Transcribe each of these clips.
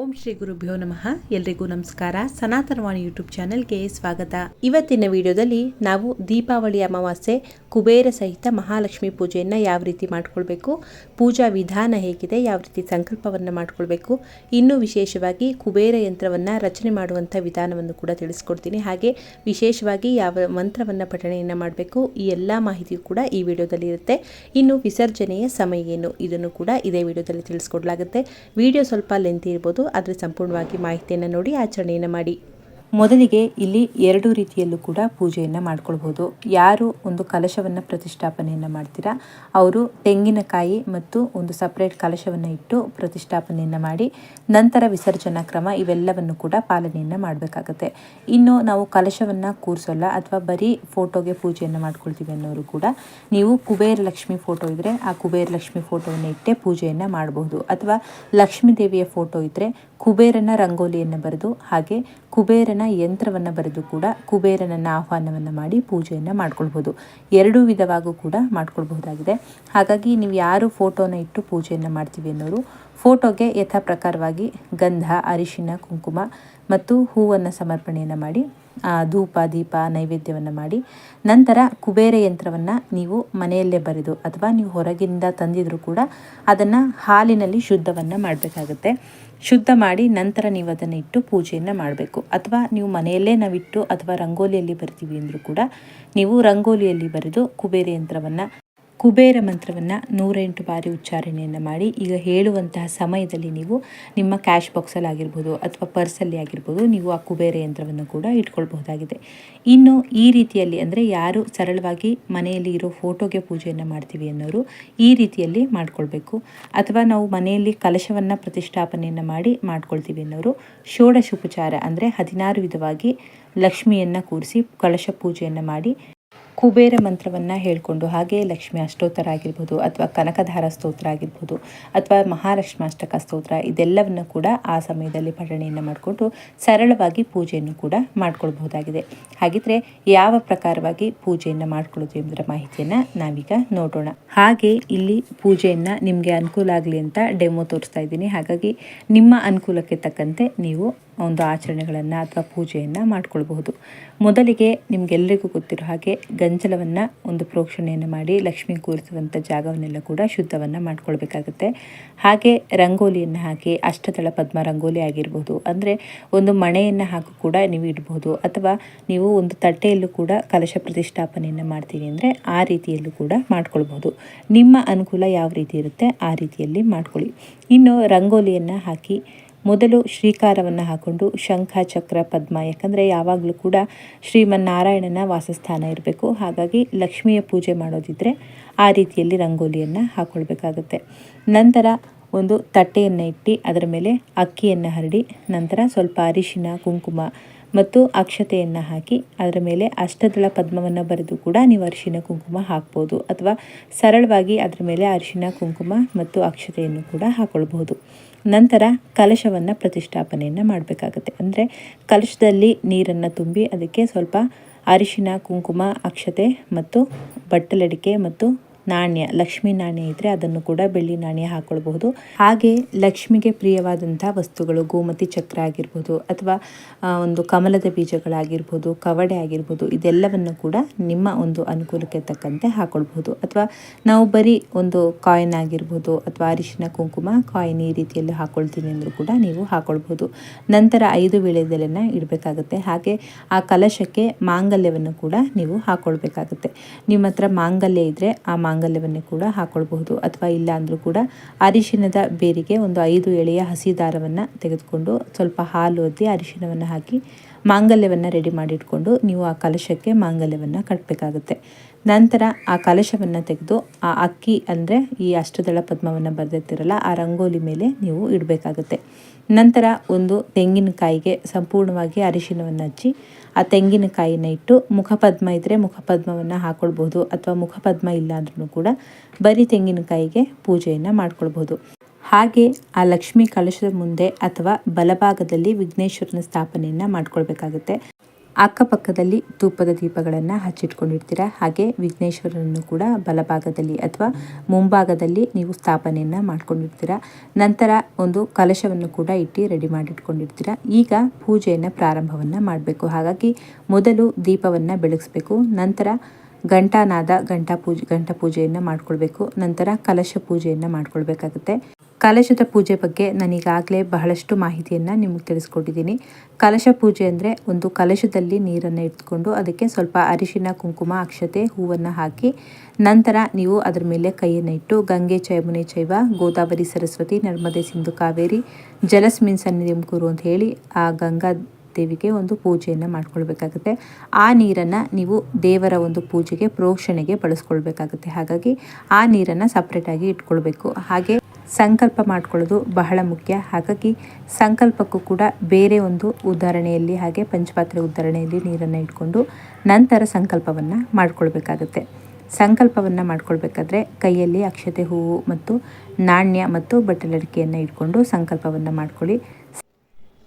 ಓಂ ಶ್ರೀ ಗುರುಭ್ಯೋ ನಮಃ. ಎಲ್ರಿಗೂ ನಮಸ್ಕಾರ. ಸನಾತನವಾಣಿ ಯೂಟ್ಯೂಬ್ ಚಾನೆಲ್ಗೆ ಸ್ವಾಗತ. ಇವತ್ತಿನ ವಿಡಿಯೋದಲ್ಲಿ ನಾವು ದೀಪಾವಳಿ ಅಮಾವಾಸ್ಯೆ, ಕುಬೇರ ಸಹಿತ ಮಹಾಲಕ್ಷ್ಮಿ ಪೂಜೆಯನ್ನು ಯಾವ ರೀತಿ ಮಾಡಿಕೊಳ್ಬೇಕು, ಪೂಜಾ ವಿಧಾನ ಹೇಗಿದೆ, ಯಾವ ರೀತಿ ಸಂಕಲ್ಪವನ್ನು ಮಾಡಿಕೊಳ್ಬೇಕು, ಇನ್ನೂ ವಿಶೇಷವಾಗಿ ಕುಬೇರ ಯಂತ್ರವನ್ನು ರಚನೆ ಮಾಡುವಂಥ ವಿಧಾನವನ್ನು ಕೂಡ ತಿಳಿಸ್ಕೊಡ್ತೀನಿ. ಹಾಗೆ ವಿಶೇಷವಾಗಿ ಯಾವ ಮಂತ್ರವನ್ನು ಪಠಣೆಯನ್ನು ಮಾಡಬೇಕು, ಈ ಎಲ್ಲ ಮಾಹಿತಿಯು ಕೂಡ ಈ ವಿಡಿಯೋದಲ್ಲಿ ಇರುತ್ತೆ. ಇನ್ನು ವಿಸರ್ಜನೆಯ ಸಮಯ ಏನು, ಇದನ್ನು ಕೂಡ ಇದೇ ವಿಡಿಯೋದಲ್ಲಿ ತಿಳಿಸ್ಕೊಡ್ಲಾಗುತ್ತೆ. ವಿಡಿಯೋ ಸ್ವಲ್ಪ ಲೆಂತಿ ಇರ್ಬೋದು ಆದರೆ ಸಂಪೂರ್ಣವಾಗಿ ಮಾಹಿತಿಯನ್ನು ನೋಡಿ ಆಚರಣೆಯನ್ನು ಮಾಡಿ. ಮೊದಲಿಗೆ ಇಲ್ಲಿ ಎರಡು ರೀತಿಯಲ್ಲೂ ಕೂಡ ಪೂಜೆಯನ್ನು ಮಾಡ್ಕೊಳ್ಬೋದು. ಯಾರು ಒಂದು ಕಲಶವನ್ನು ಪ್ರತಿಷ್ಠಾಪನೆಯನ್ನು ಮಾಡ್ತೀರಾ, ಅವರು ತೆಂಗಿನಕಾಯಿ ಮತ್ತು ಒಂದು ಸಪ್ರೇಟ್ ಕಲಶವನ್ನು ಇಟ್ಟು ಪ್ರತಿಷ್ಠಾಪನೆಯನ್ನು ಮಾಡಿ, ನಂತರ ವಿಸರ್ಜನಾ ಕ್ರಮ ಇವೆಲ್ಲವನ್ನು ಕೂಡ ಪಾಲನೆಯನ್ನು ಮಾಡಬೇಕಾಗತ್ತೆ. ಇನ್ನು ನಾವು ಕಲಶವನ್ನು ಕೂರಿಸೋಲ್ಲ ಅಥವಾ ಬರೀ ಫೋಟೋಗೆ ಪೂಜೆಯನ್ನು ಮಾಡ್ಕೊಳ್ತೀವಿ ಅನ್ನೋರು ಕೂಡ, ನೀವು ಕುಬೇರ ಲಕ್ಷ್ಮಿ ಫೋಟೋ ಇದ್ದರೆ ಆ ಕುಬೇರ ಲಕ್ಷ್ಮಿ ಫೋಟೋವನ್ನು ಇಟ್ಟೇ ಪೂಜೆಯನ್ನು ಮಾಡಬಹುದು ಅಥವಾ ಲಕ್ಷ್ಮೀ ದೇವಿಯ ಫೋಟೋ ಇದ್ದರೆ ಕುಬೇರನ ರಂಗೋಲಿಯನ್ನು ಬರೆದು ಹಾಗೆ ಕುಬೇರನ ಯಂತ್ರವನ್ನು ಬರೆದು ಕೂಡ ಕುಬೇರನನ್ನು ಆಹ್ವಾನವನ್ನು ಮಾಡಿ ಪೂಜೆಯನ್ನು ಮಾಡ್ಕೊಳ್ಬೋದು. ಎರಡೂ ವಿಧವಾಗೂ ಕೂಡ ಮಾಡ್ಕೊಳ್ಬಹುದಾಗಿದೆ. ಹಾಗಾಗಿ ನೀವು ಯಾರು ಫೋಟೋನ ಇಟ್ಟು ಪೂಜೆಯನ್ನು ಮಾಡ್ತೀವಿ ಅನ್ನೋರು ಫೋಟೋಗೆ ಯಥಾ ಪ್ರಕಾರವಾಗಿ ಗಂಧ, ಅರಿಶಿನ, ಕುಂಕುಮ ಮತ್ತು ಹೂವನ್ನು ಸಮರ್ಪಣೆಯನ್ನು ಮಾಡಿ ಧೂಪ, ದೀಪ, ನೈವೇದ್ಯವನ್ನು ಮಾಡಿ, ನಂತರ ಕುಬೇರ ಯಂತ್ರವನ್ನು ನೀವು ಮನೆಯಲ್ಲೇ ಬರೆದು ಅಥವಾ ನೀವು ಹೊರಗಿಂದ ತಂದಿದ್ರು ಕೂಡ ಅದನ್ನು ಹಾಲಿನಲ್ಲಿ ಶುದ್ಧವನ್ನು ಮಾಡಬೇಕಾಗುತ್ತೆ. ಶುದ್ಧ ಮಾಡಿ ನಂತರ ನೀವು ಅದನ್ನು ಇಟ್ಟು ಪೂಜೆಯನ್ನು ಮಾಡಬೇಕು. ಅಥವಾ ನೀವು ಮನೆಯಲ್ಲೇ ನಾವಿಟ್ಟು ಅಥವಾ ರಂಗೋಲಿಯಲ್ಲಿ ಬರ್ತೀವಿ ಅಂದರೂ ಕೂಡ ನೀವು ರಂಗೋಲಿಯಲ್ಲಿ ಬರೆದು ಕುಬೇರ ಯಂತ್ರವನ್ನು ಕುಬೇರ ಮಂತ್ರವನ್ನು ನೂರೆಂಟು ಬಾರಿ ಉಚ್ಚಾರಣೆಯನ್ನು ಮಾಡಿ ಈಗ ಹೇಳುವಂತಹ ಸಮಯದಲ್ಲಿ ನೀವು ನಿಮ್ಮ ಕ್ಯಾಶ್ ಬಾಕ್ಸಲ್ಲಿ ಆಗಿರ್ಬೋದು ಅಥವಾ ಪರ್ಸಲ್ಲಿ ಆಗಿರ್ಬೋದು ನೀವು ಆ ಕುಬೇರ ಯಂತ್ರವನ್ನು ಕೂಡ ಇಟ್ಕೊಳ್ಬಹುದಾಗಿದೆ. ಇನ್ನು ಈ ರೀತಿಯಲ್ಲಿ ಅಂದರೆ ಯಾರು ಸರಳವಾಗಿ ಮನೆಯಲ್ಲಿ ಇರೋ ಫೋಟೋಗೆ ಪೂಜೆಯನ್ನು ಮಾಡ್ತೀವಿ ಅನ್ನೋರು ಈ ರೀತಿಯಲ್ಲಿ ಮಾಡಿಕೊಳ್ಬೇಕು. ಅಥವಾ ನಾವು ಮನೆಯಲ್ಲಿ ಕಲಶವನ್ನು ಪ್ರತಿಷ್ಠಾಪನೆಯನ್ನು ಮಾಡಿ ಮಾಡ್ಕೊಳ್ತೀವಿ ಅನ್ನೋರು ಷೋಡಶೋಪಚಾರ ಅಂದರೆ ಹದಿನಾರು ವಿಧವಾಗಿ ಲಕ್ಷ್ಮಿಯನ್ನು ಕೂರಿಸಿ ಕಲಶ ಪೂಜೆಯನ್ನು ಮಾಡಿ ಕುಬೇರ ಮಂತ್ರವನ್ನು ಹೇಳಿಕೊಂಡು ಹಾಗೆ ಲಕ್ಷ್ಮಿ ಅಷ್ಟೋತ್ತರ ಆಗಿರ್ಬೋದು ಅಥವಾ ಕನಕಧಾರ ಸ್ತೋತ್ರ ಆಗಿರ್ಬೋದು ಅಥವಾ ಮಹಾಲಕ್ಷ್ಮಾಷ್ಟಕ ಸ್ತೋತ್ರ ಇದೆಲ್ಲವನ್ನು ಕೂಡ ಆ ಸಮಯದಲ್ಲಿ ಪಠಣೆಯನ್ನು ಮಾಡಿಕೊಂಡು ಸರಳವಾಗಿ ಪೂಜೆಯನ್ನು ಕೂಡ ಮಾಡ್ಕೊಳ್ಬಹುದಾಗಿದೆ. ಹಾಗಿದ್ರೆ ಯಾವ ಪ್ರಕಾರವಾಗಿ ಪೂಜೆಯನ್ನು ಮಾಡ್ಕೊಳ್ಳೋದು ಎಂಬುದರ ಮಾಹಿತಿಯನ್ನು ನಾವೀಗ ನೋಡೋಣ. ಹಾಗೆ ಇಲ್ಲಿ ಪೂಜೆಯನ್ನು ನಿಮಗೆ ಅನುಕೂಲ ಆಗಲಿ ಅಂತ ಡೆಮೋ ತೋರಿಸ್ತಾ ಇದ್ದೀನಿ. ಹಾಗಾಗಿ ನಿಮ್ಮ ಅನುಕೂಲಕ್ಕೆ ತಕ್ಕಂತೆ ನೀವು ಒಂದು ಆಚರಣೆಗಳನ್ನು ಅಥವಾ ಪೂಜೆಯನ್ನು ಮಾಡಿಕೊಳ್ಬಹುದು. ಮೊದಲಿಗೆ ನಿಮಗೆಲ್ಲರಿಗೂ ಗೊತ್ತಿರೋ ಹಾಗೆ ಗಂಜಲವನ್ನು ಒಂದು ಪ್ರೋಕ್ಷಣೆಯನ್ನು ಮಾಡಿ ಲಕ್ಷ್ಮಿ ಕೂರಿಸುವಂಥ ಜಾಗವನ್ನೆಲ್ಲ ಕೂಡ ಶುದ್ಧವನ್ನು ಮಾಡಿಕೊಳ್ಬೇಕಾಗುತ್ತೆ. ಹಾಗೆ ರಂಗೋಲಿಯನ್ನು ಹಾಕಿ ಅಷ್ಟದಳ ಪದ್ಮ ರಂಗೋಲಿ ಆಗಿರ್ಬೋದು, ಅಂದರೆ ಒಂದು ಮಣೆಯನ್ನು ಹಾಕಿ ಕೂಡ ನೀವು ಇಡ್ಬೋದು, ಅಥವಾ ನೀವು ಒಂದು ತಟ್ಟೆಯಲ್ಲೂ ಕೂಡ ಕಲಶ ಪ್ರತಿಷ್ಠಾಪನೆಯನ್ನು ಮಾಡ್ತೀನಿ ಅಂದರೆ ಆ ರೀತಿಯಲ್ಲೂ ಕೂಡ ಮಾಡ್ಕೊಳ್ಬೋದು ನಿಮ್ಮ ಅನುಕೂಲ ಯಾವ ರೀತಿ ಇರುತ್ತೆ ಆ ರೀತಿಯಲ್ಲಿ ಮಾಡ್ಕೊಳ್ಳಿ. ಇನ್ನು ರಂಗೋಲಿಯನ್ನು ಹಾಕಿ ಮೊದಲು ಶ್ರೀಕಾರವನ್ನು ಹಾಕ್ಕೊಂಡು ಶಂಖ, ಚಕ್ರ, ಪದ್ಮ, ಯಾಕಂದರೆ ಯಾವಾಗಲೂ ಕೂಡ ಶ್ರೀಮನ್ನಾರಾಯಣನ ವಾಸಸ್ಥಾನ ಇರಬೇಕು. ಹಾಗಾಗಿ ಲಕ್ಷ್ಮಿಯ ಪೂಜೆ ಮಾಡೋದಿದ್ದರೆ ಆ ರೀತಿಯಲ್ಲಿ ರಂಗೋಲಿಯನ್ನು ಹಾಕ್ಕೊಳ್ಬೇಕಾಗುತ್ತೆ ನಂತರ ಒಂದು ತಟ್ಟೆಯನ್ನು ಇಟ್ಟು ಅದರ ಮೇಲೆ ಅಕ್ಕಿಯನ್ನು ಹರಡಿ ನಂತರ ಸ್ವಲ್ಪ ಅರಿಶಿನ, ಕುಂಕುಮ ಮತ್ತು ಅಕ್ಷತೆಯನ್ನು ಹಾಕಿ ಅದರ ಮೇಲೆ ಅಷ್ಟದಳ ಪದ್ಮವನ್ನು ಬರೆದು ಕೂಡ ನೀವು ಅರಿಶಿನ, ಕುಂಕುಮ ಹಾಕ್ಬೋದು. ಅಥವಾ ಸರಳವಾಗಿ ಅದರ ಮೇಲೆ ಅರಿಶಿನ, ಕುಂಕುಮ ಮತ್ತು ಅಕ್ಷತೆಯನ್ನು ಕೂಡ ಹಾಕ್ಕೊಳ್ಬಹುದು ನಂತರ ಕಲಶವನ್ನು ಪ್ರತಿಷ್ಠಾಪನೆಯನ್ನು ಮಾಡಬೇಕಾಗುತ್ತೆ. ಅಂದರೆ ಕಲಶದಲ್ಲಿ ನೀರನ್ನು ತುಂಬಿ ಅದಕ್ಕೆ ಸ್ವಲ್ಪ ಅರಿಶಿನ ಕುಂಕುಮ, ಅಕ್ಷತೆ ಮತ್ತು ಬಟ್ಟಲಡಿಕೆ ಮತ್ತು ನಾಣ್ಯ, ಲಕ್ಷ್ಮಿ ನಾಣ್ಯ ಇದ್ದರೆ ಅದನ್ನು ಕೂಡ ಬೆಳ್ಳಿ ನಾಣ್ಯ ಹಾಕೊಳ್ಬಹುದು. ಹಾಗೆ ಲಕ್ಷ್ಮಿಗೆ ಪ್ರಿಯವಾದಂಥ ವಸ್ತುಗಳು ಗೋಮತಿ ಚಕ್ರ ಆಗಿರ್ಬೋದು ಅಥವಾ ಒಂದು ಕಮಲದ ಬೀಜಗಳಾಗಿರ್ಬೋದು, ಕವಡೆ ಆಗಿರ್ಬೋದು, ಇದೆಲ್ಲವನ್ನು ಕೂಡ ನಿಮ್ಮ ಒಂದು ಅನುಕೂಲಕ್ಕೆ ತಕ್ಕಂತೆ ಹಾಕೊಳ್ಬಹುದು. ಅಥವಾ ನಾವು ಬರೀ ಒಂದು ಕಾಯಿನ್ ಆಗಿರ್ಬೋದು ಅಥವಾ ಅರಿಶಿನ, ಕುಂಕುಮ, ಕಾಯಿನ್ ಈ ರೀತಿಯಲ್ಲಿ ಹಾಕೊಳ್ತೀನಿ ಅಂದರೂ ಕೂಡ ನೀವು ಹಾಕೊಳ್ಬಹುದು. ನಂತರ ಐದು ವೇಳೆದೆಲೆನ ಇಡಬೇಕಾಗುತ್ತೆ. ಹಾಗೆ ಆ ಕಲಶಕ್ಕೆ ಮಾಂಗಲ್ಯವನ್ನು ಕೂಡ ನೀವು ಹಾಕೊಳ್ಬೇಕಾಗುತ್ತೆ. ನಿಮ್ಮ ಹತ್ರ ಮಾಂಗಲ್ಯ ಇದ್ದರೆ ಆ ಮಾಂಗಲ್ಯವನ್ನು ಕೂಡ ಹಾಕೊಳ್ಬಹುದು. ಅಥವಾ ಇಲ್ಲ ಅಂದರೂ ಕೂಡ ಅರಿಶಿನದ ಬೇರಿಗೆ ಒಂದು ಐದು ಎಳೆಯ ಹಸಿ ದಾರವನ್ನು ತೆಗೆದುಕೊಂಡು ಸ್ವಲ್ಪ ಹಾಲು ಒದ್ದಿ ಅರಿಶಿನವನ್ನು ಹಾಕಿ ಮಾಂಗಲ್ಯವನ್ನು ರೆಡಿ ಮಾಡಿಟ್ಕೊಂಡು ನೀವು ಆ ಕಲಶಕ್ಕೆ ಮಾಂಗಲ್ಯವನ್ನು ಕಟ್ಟಬೇಕಾಗುತ್ತೆ ನಂತರ ಆ ಕಲಶವನ್ನು ತೆಗೆದು ಆ ಅಕ್ಕಿ ಅಂದರೆ ಈ ಅಷ್ಟದಳ ಪದ್ಮವನ್ನು ಬರೆದಿರ್ತಿರಲ್ಲ, ಆ ರಂಗೋಲಿ ಮೇಲೆ ನೀವು ಇಡಬೇಕಾಗುತ್ತೆ. ನಂತರ ಒಂದು ತೆಂಗಿನಕಾಯಿಗೆ ಸಂಪೂರ್ಣವಾಗಿ ಅರಿಶಿನವನ್ನು ಹಚ್ಚಿ, ಆ ತೆಂಗಿನಕಾಯಿನ ಇಟ್ಟು ಮುಖಪದ್ಮ ಇದ್ದರೆ ಮುಖಪದ್ಮವನ್ನು ಹಾಕ್ಕೊಳ್ಬೋದು ಅಥವಾ ಮುಖಪದ್ಮ ಇಲ್ಲ ಅಂದ್ರೂ ಕೂಡ ಬರೀ ತೆಂಗಿನಕಾಯಿಗೆ ಪೂಜೆಯನ್ನು ಮಾಡ್ಕೊಳ್ಬೋದು ಹಾಗೆ ಆ ಲಕ್ಷ್ಮಿ ಕಲಶದ ಮುಂದೆ ಅಥವಾ ಬಲಭಾಗದಲ್ಲಿ ವಿಘ್ನೇಶ್ವರನ ಸ್ಥಾಪನೆಯನ್ನು ಮಾಡ್ಕೊಳ್ಬೇಕಾಗುತ್ತೆ. ಅಕ್ಕಪಕ್ಕದಲ್ಲಿ ತುಪ್ಪದ ದೀಪಗಳನ್ನು ಹಚ್ಚಿಟ್ಕೊಂಡಿರ್ತೀರಾ. ಹಾಗೆ ವಿಘ್ನೇಶ್ವರನನ್ನು ಕೂಡ ಬಲಭಾಗದಲ್ಲಿ ಅಥವಾ ಮುಂಭಾಗದಲ್ಲಿ ನೀವು ಸ್ಥಾಪನೆಯನ್ನು ಮಾಡ್ಕೊಂಡಿರ್ತೀರ. ನಂತರ ಒಂದು ಕಲಶವನ್ನು ಕೂಡ ಇಟ್ಟು ರೆಡಿ ಮಾಡಿಟ್ಕೊಂಡಿರ್ತೀರ. ಈಗ ಪೂಜೆಯನ್ನು ಪ್ರಾರಂಭವನ್ನು ಮಾಡಬೇಕು. ಹಾಗಾಗಿ ಮೊದಲು ದೀಪವನ್ನು ಬೆಳಗಿಸ್ಬೇಕು. ನಂತರ ಗಂಟಾನಾದ ಗಂಟಾ ಪೂಜೆ ಗಂಟ ಪೂಜೆಯನ್ನು ಮಾಡ್ಕೊಳ್ಬೇಕು. ನಂತರ ಕಲಶ ಪೂಜೆಯನ್ನು ಮಾಡ್ಕೊಳ್ಬೇಕಾಗುತ್ತೆ. ಕಲಶದ ಪೂಜೆ ಬಗ್ಗೆ ನಾನೀಗಾಗಲೇ ಬಹಳಷ್ಟು ಮಾಹಿತಿಯನ್ನು ನಿಮಗೆ ತಿಳಿಸ್ಕೊಟ್ಟಿದ್ದೀನಿ. ಕಲಶ ಪೂಜೆ ಅಂದರೆ ಒಂದು ಕಲಶದಲ್ಲಿ ನೀರನ್ನು ಇಟ್ಕೊಂಡು ಅದಕ್ಕೆ ಸ್ವಲ್ಪ ಅರಿಶಿನ, ಕುಂಕುಮ, ಅಕ್ಷತೆ, ಹೂವನ್ನು ಹಾಕಿ ನಂತರ ನೀವು ಅದರ ಮೇಲೆ ಕೈಯನ್ನು ಇಟ್ಟು ಗಂಗೆ ಚಯಮುನೆ ಚೈವ, ಗೋದಾವರಿ ಸರಸ್ವತಿ, ನರ್ಮದೆ ಸಿಂಧು ಕಾವೇರಿ, ಜಲಸ್ಮಿನ್ ಸನ್ನಿಧಿಂ ಕುರು ಅಂತ ಹೇಳಿ ಆ ಗಂಗಾ ದೇವಿಗೆ ಒಂದು ಪೂಜೆಯನ್ನು ಮಾಡ್ಕೊಳ್ಬೇಕಾಗುತ್ತೆ. ಆ ನೀರನ್ನು ನೀವು ದೇವರ ಒಂದು ಪೂಜೆಗೆ, ಪ್ರೋಕ್ಷಣೆಗೆ ಬಳಸ್ಕೊಳ್ಬೇಕಾಗುತ್ತೆ. ಹಾಗಾಗಿ ಆ ನೀರನ್ನು ಸಪ್ರೇಟಾಗಿ ಇಟ್ಕೊಳ್ಬೇಕು. ಹಾಗೆ ಸಂಕಲ್ಪ ಮಾಡ್ಕೊಳ್ಳೋದು ಬಹಳ ಮುಖ್ಯ. ಹಾಗಾಗಿ ಸಂಕಲ್ಪಕ್ಕೂ ಕೂಡ ಬೇರೆ ಒಂದು ಉದಾಹರಣೆಯಲ್ಲಿ ಹಾಗೆ ಪಂಚಪಾತ್ರೆ ಉದಾಹರಣೆಯಲ್ಲಿ ನೀರನ್ನು ಇಟ್ಕೊಂಡು ನಂತರ ಸಂಕಲ್ಪವನ್ನು ಮಾಡ್ಕೊಳ್ಬೇಕಾಗತ್ತೆ. ಸಂಕಲ್ಪವನ್ನು ಮಾಡ್ಕೊಳ್ಬೇಕಾದ್ರೆ ಕೈಯಲ್ಲಿ ಅಕ್ಷತೆ ಹೂವು ಮತ್ತು ನಾಣ್ಯ ಮತ್ತು ಬಟ್ಟಲಡಿಕೆಯನ್ನು ಇಟ್ಕೊಂಡು ಸಂಕಲ್ಪವನ್ನು ಮಾಡ್ಕೊಳ್ಳಿ.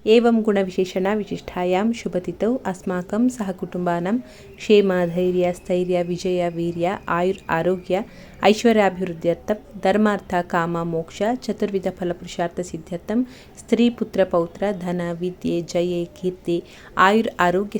ಏವಂ ಗುಣವಿಶೇಷಣ ವಿಶಿಷ್ಟಾಯಾಂ ಶುಭತಿತೌ ಅಸ್ಮಾಕಂ ಸಹ ಕುಟುಂಬಾನಂ ಕ್ಷೇಮ ಧೈರ್ಯ ಸ್ಥೈರ್ಯ ವಿಜಯ ವೀರ್ಯ ಆಯುರ್ ಆರೋಗ್ಯ ಐಶ್ವರ್ಯಾಭಿವೃದ್ಧ್ಯರ್ಥಂ ಧರ್ಮಾರ್ಥ ಕಾಮ ಮೋಕ್ಷ ಚತುರ್ವಿಧ ಫಲಪುರುಷಾರ್ಥ ಸಿದ್ಧಾರ್ಥಂ ಸ್ತ್ರೀ ಪುತ್ರ ಪೌತ್ರ ಧನ ವಿದ್ಯೆ ಜಯೆ ಕೀರ್ತಿ ಆಯುರ್ ಆರೋಗ್ಯ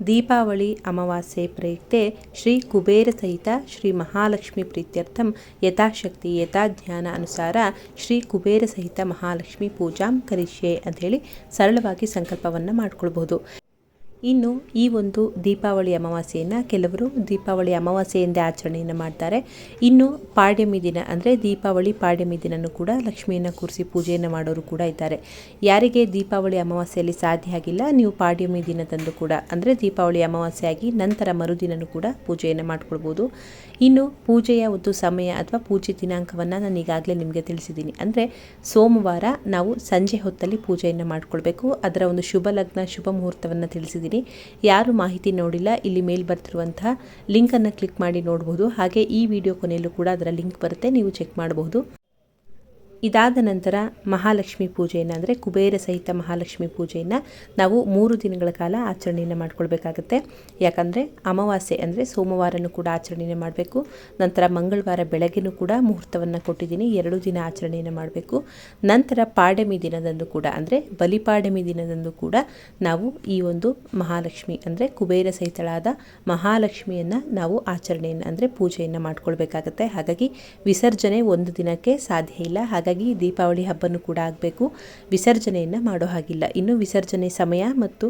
ದೀಪಾವಳಿ ಅಮಾವಾಸ್ಯೆ ಪ್ರಯುಕ್ತೆ ಶ್ರೀ ಕುಬೇರ ಸಹಿತ ಶ್ರೀ ಮಹಾಲಕ್ಷ್ಮಿ ಪ್ರೀತ್ಯರ್ಥಂ ಯಥಾಶಕ್ತಿ ಯಥಾಧ್ಯಾನ ಅನುಸಾರ ಶ್ರೀ ಕುಬೇರ ಸಹಿತ ಮಹಾಲಕ್ಷ್ಮಿ ಪೂಜಾಂ ಕರಿಷ್ಯೆ ಹೇಳಿ ಸರಳವಾಗಿ ಸಂಕಲ್ಪವನ್ನು ಮಾಡ್ಕೊಳ್ಬಹುದು. ಇನ್ನು ಈ ಒಂದು ದೀಪಾವಳಿ ಅಮಾವಾಸ್ಯೆಯನ್ನು ಕೆಲವರು ದೀಪಾವಳಿ ಅಮಾವಾಸ್ಯೆಯಿಂದ ಆಚರಣೆಯನ್ನು ಮಾಡ್ತಾರೆ. ಇನ್ನು ಪಾಡ್ಯಮಿ ದಿನ ಅಂದರೆ ದೀಪಾವಳಿ ಪಾಡ್ಯಮಿ ದಿನನೂ ಕೂಡ ಲಕ್ಷ್ಮಿಯನ್ನು ಕೂರಿಸಿ ಪೂಜೆಯನ್ನು ಮಾಡೋರು ಕೂಡ ಇದ್ದಾರೆ. ಯಾರಿಗೆ ದೀಪಾವಳಿ ಅಮಾವಾಸ್ಯೆಯಲ್ಲಿ ಸಾಧ್ಯ ಆಗಿಲ್ಲ, ನೀವು ಪಾಡ್ಯಮಿ ದಿನದಂದು ಕೂಡ ಅಂದರೆ ದೀಪಾವಳಿ ಅಮಾವಾಸ್ಯೆ ಆಗಿ ನಂತರ ಮರುದಿನನೂ ಕೂಡ ಪೂಜೆಯನ್ನು ಮಾಡ್ಕೊಳ್ಬೋದು. ಇನ್ನು ಪೂಜೆಯ ಒಂದು ಸಮಯ ಅಥವಾ ಪೂಜೆ ದಿನಾಂಕವನ್ನು ನಾನು ಈಗಾಗಲೇ ನಿಮಗೆ ತಿಳಿಸಿದ್ದೀನಿ. ಅಂದರೆ ಸೋಮವಾರ ನಾವು ಸಂಜೆ ಹೊತ್ತಲ್ಲಿ ಪೂಜೆಯನ್ನು ಮಾಡಿಕೊಳ್ಬೇಕು. ಅದರ ಒಂದು ಶುಭ ಲಗ್ನ, ಶುಭ ಮುಹೂರ್ತವನ್ನು ತಿಳಿಸಿದ್ದೀನಿ. ಯಾರು ಮಾಹಿತಿ ನೋಡಿಲ್ಲ, ಇಲ್ಲಿ ಮೇಲ್ ಬರ್ತಿರುವಂತಹ ಲಿಂಕನ್ನು ಕ್ಲಿಕ್ ಮಾಡಿ ನೋಡ್ಬೋದು. ಹಾಗೆ ಈ ವಿಡಿಯೋ ಕೊನೆಯಲ್ಲೂ ಕೂಡ ಅದರ ಲಿಂಕ್ ಬರುತ್ತೆ, ನೀವು ಚೆಕ್ ಮಾಡಬಹುದು ಇದಾದ ನಂತರ ಮಹಾಲಕ್ಷ್ಮಿ ಪೂಜೆಯನ್ನು ಅಂದರೆ ಕುಬೇರ ಸಹಿತ ಮಹಾಲಕ್ಷ್ಮಿ ಪೂಜೆಯನ್ನು ನಾವು ಮೂರು ದಿನಗಳ ಕಾಲ ಆಚರಣೆಯನ್ನು ಮಾಡ್ಕೊಳ್ಬೇಕಾಗತ್ತೆ. ಯಾಕಂದರೆ ಅಮಾವಾಸ್ಯೆ ಅಂದರೆ ಸೋಮವಾರನೂ ಕೂಡ ಆಚರಣೆಯನ್ನು ಮಾಡಬೇಕು. ನಂತರ ಮಂಗಳವಾರ ಬೆಳಗ್ಗೆನೂ ಕೂಡ ಮುಹೂರ್ತವನ್ನು ಕೊಟ್ಟಿದ್ದೀನಿ. ಎರಡು ದಿನ ಆಚರಣೆಯನ್ನು ಮಾಡಬೇಕು. ನಂತರ ಪಾಡಮಿ ದಿನದಂದು ಕೂಡ ಅಂದರೆ ಬಲಿಪಾಡಮಿ ದಿನದಂದು ಕೂಡ ನಾವು ಈ ಒಂದು ಮಹಾಲಕ್ಷ್ಮಿ ಅಂದರೆ ಕುಬೇರ ಸಹಿತಳಾದ ಮಹಾಲಕ್ಷ್ಮಿಯನ್ನು ನಾವು ಆಚರಣೆಯನ್ನು ಅಂದರೆ ಪೂಜೆಯನ್ನು ಮಾಡ್ಕೊಳ್ಬೇಕಾಗತ್ತೆ. ಹಾಗಾಗಿ ವಿಸರ್ಜನೆ ಒಂದು ದಿನಕ್ಕೆ ಸಾಧ್ಯ ಇಲ್ಲ. ಹಾಗಾಗಿ ಹಾಗಾಗಿ ದೀಪಾವಳಿ ಹಬ್ಬನೂ ಕೂಡ ಆಗಬೇಕು. ವಿಸರ್ಜನೆಯನ್ನು ಮಾಡೋ ಹಾಗಿಲ್ಲ. ಇನ್ನು ವಿಸರ್ಜನೆ ಸಮಯ ಮತ್ತು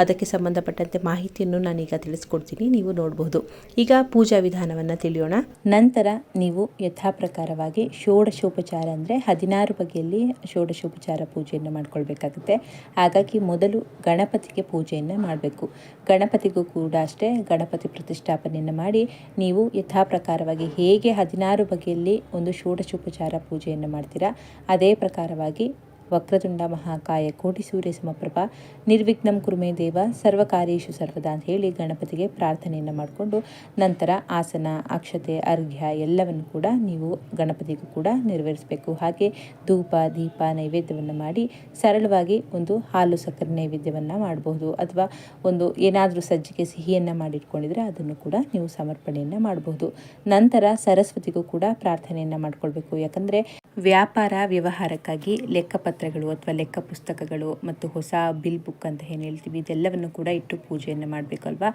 ಅದಕ್ಕೆ ಸಂಬಂಧಪಟ್ಟಂತೆ ಮಾಹಿತಿಯನ್ನು ನಾನೀಗ ತಿಳಿಸ್ಕೊಡ್ತೀನಿ. ನೀವು ನೋಡಬಹುದು ಈಗ ಪೂಜಾ ವಿಧಾನವನ್ನು ತಿಳಿಯೋಣ. ನಂತರ ನೀವು ಯಥಾಪ್ರಕಾರವಾಗಿ ಷೋಡಶೋಪಚಾರ ಅಂದರೆ ಹದಿನಾರು ಬಗೆಯಲ್ಲಿ ಷೋಡಶೋಪಚಾರ ಪೂಜೆಯನ್ನು ಮಾಡ್ಕೊಳ್ಬೇಕಾಗುತ್ತೆ. ಹಾಗಾಗಿ ಮೊದಲು ಗಣಪತಿಗೆ ಪೂಜೆಯನ್ನು ಮಾಡಬೇಕು. ಗಣಪತಿಗೂ ಕೂಡ ಅಷ್ಟೇ ಗಣಪತಿ ಪ್ರತಿಷ್ಠಾಪನೆಯನ್ನು ಮಾಡಿ ನೀವು ಯಥಾಪ್ರಕಾರವಾಗಿ ಹೇಗೆ ಹದಿನಾರು ಬಗೆಯಲ್ಲಿ ಒಂದು ಷೋಡಶೋಪಚಾರ ಪೂಜೆಯನ್ನು ಮಾಡ್ತೀರಾ ಅದೇ ಪ್ರಕಾರವಾಗಿ ವಕ್ರತುಂಡ ಮಹಾಕಾಯ ಕೋಟಿ ಸೂರ್ಯ ಸಮಪ್ರಭ, ನಿರ್ವಿಘ್ನಂ ಕುರುಮೇ ದೇವ ಸರ್ವಕಾರ್ಯೇಶು ಸರ್ವದಾ ಅಂತ ಹೇಳಿ ಗಣಪತಿಗೆ ಪ್ರಾರ್ಥನೆಯನ್ನು ಮಾಡಿಕೊಂಡು ನಂತರ ಆಸನ, ಅಕ್ಷತೆ, ಅರ್ಘ್ಯ ಎಲ್ಲವನ್ನು ಕೂಡ ನೀವು ಗಣಪತಿಗೂ ಕೂಡ ನೆರವೇರಿಸಬೇಕು. ಹಾಗೆ ಧೂಪ, ದೀಪ, ನೈವೇದ್ಯವನ್ನು ಮಾಡಿ ಸರಳವಾಗಿ ಒಂದು ಹಾಲು ಸಕ್ಕರೆ ನೈವೇದ್ಯವನ್ನು ಮಾಡಬಹುದು ಅಥವಾ ಒಂದು ಏನಾದರೂ ಸಜ್ಜಿಗೆ ಸಿಹಿಯನ್ನು ಮಾಡಿಟ್ಕೊಂಡಿದ್ರೆ ಅದನ್ನು ಕೂಡ ನೀವು ಸಮರ್ಪಣೆಯನ್ನು ಮಾಡಬಹುದು ನಂತರ ಸರಸ್ವತಿಗೂ ಕೂಡ ಪ್ರಾರ್ಥನೆಯನ್ನು ಮಾಡಿಕೊಳ್ಬೇಕು. ಯಾಕಂದರೆ ವ್ಯಾಪಾರ ವ್ಯವಹಾರಕ್ಕಾಗಿ ಲೆಕ್ಕಪತ್ರಗಳು ಅಥವಾ ಲೆಕ್ಕ ಪುಸ್ತಕಗಳು ಮತ್ತು ಹೊಸ ಬಿಲ್ ಬುಕ್ ಅಂತ ಏನು ಹೇಳ್ತೀವಿ, ಇದೆಲ್ಲವನ್ನು ಕೂಡ ಇಟ್ಟು ಪೂಜೆಯನ್ನು ಮಾಡಬೇಕಲ್ವಾ?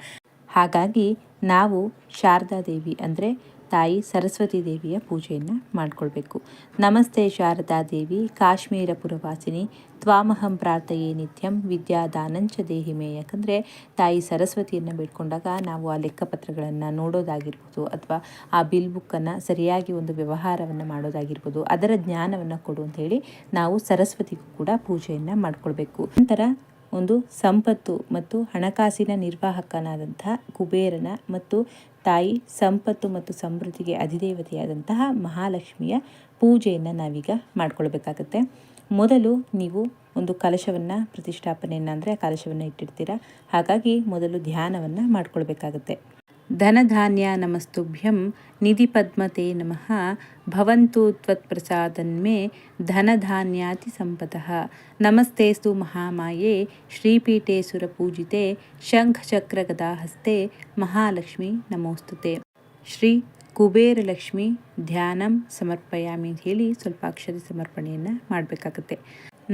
ಹಾಗಾಗಿ ನಾವು ಶಾರದಾ ದೇವಿ ಅಂದರೆ ತಾಯಿ ಸರಸ್ವತಿ ದೇವಿಯ ಪೂಜೆಯನ್ನು ಮಾಡಿಕೊಳ್ಬೇಕು. ನಮಸ್ತೆ ಶಾರದಾ ದೇವಿ ಕಾಶ್ಮೀರ ಪುರವಾಸಿನಿ ತ್ವಾಮಹಂ ಪ್ರಾರ್ಥಯೇ ನಿತ್ಯಂ, ವಿದ್ಯಾದಾನಂಚ ದೇಹಿಮೆ ಯಾಕಂದರೆ ತಾಯಿ ಸರಸ್ವತಿಯನ್ನು ಬಿಟ್ಕೊಂಡಾಗ ನಾವು ಆ ಲೆಕ್ಕಪತ್ರಗಳನ್ನು ನೋಡೋದಾಗಿರ್ಬೋದು ಅಥವಾ ಆ ಬಿಲ್ ಬುಕ್ಕನ್ನು ಸರಿಯಾಗಿ ಒಂದು ವ್ಯವಹಾರವನ್ನು ಮಾಡೋದಾಗಿರ್ಬೋದು, ಅದರ ಜ್ಞಾನವನ್ನು ಕೊಡು ಅಂತ ಹೇಳಿ ನಾವು ಸರಸ್ವತಿಗೂ ಕೂಡ ಪೂಜೆಯನ್ನು ಮಾಡಿಕೊಳ್ಬೇಕು. ನಂತರ ಒಂದು ಸಂಪತ್ತು ಮತ್ತು ಹಣಕಾಸಿನ ನಿರ್ವಾಹಕನಾದಂತಹ ಕುಬೇರನ ಮತ್ತು ತಾಯಿ ಸಂಪತ್ತು ಮತ್ತು ಸಮೃದ್ಧಿಗೆ ಅಧಿದೇವತೆಯಾದಂತಹ ಮಹಾಲಕ್ಷ್ಮಿಯ ಪೂಜೆಯನ್ನು ನಾವೀಗ ಮಾಡ್ಕೊಳ್ಬೇಕಾಗತ್ತೆ. ಮೊದಲು ನೀವು ಒಂದು ಕಲಶವನ್ನು ಪ್ರತಿಷ್ಠಾಪನೆಯನ್ನು ಅಂದರೆ ಕಲಶವನ್ನು ಇಟ್ಟಿರ್ತೀರ? ಹಾಗಾಗಿ ಮೊದಲು ಧ್ಯಾನವನ್ನು ಮಾಡ್ಕೊಳ್ಬೇಕಾಗತ್ತೆ. ಧನಧಾನ್ಯ ನಮಸ್ತುಭ್ಯಂ ನಿಧಿಪದ್ಮತೆ ನಮಃ ಭವಂತು ತ್ವತ್ಪ್ರಸಾದನ್ಮೇ ಧನಧಾನ್ಯಾತಿ ಸಂಪದಃ ನಮಸ್ತೇಸ್ತು ಮಹಾಮಾಯೆ ಶ್ರೀಪೀಠೆ ಶಂಖಚಕ್ರಗದಾಹಸ್ತೆ ಮಹಾಲಕ್ಷ್ಮಿ ನಮೋಸ್ತುತೆ ಶ್ರೀ ಕುಬೇರಲಕ್ಷ್ಮಿ ಧ್ಯಾನಂ ಸಮರ್ಪಯಾಮಿ ಅಂತ ಹೇಳಿ ಸ್ವಲ್ಪ ಅಕ್ಷರ ಸಮರ್ಪಣೆಯನ್ನು ಮಾಡಬೇಕಾಗುತ್ತೆ।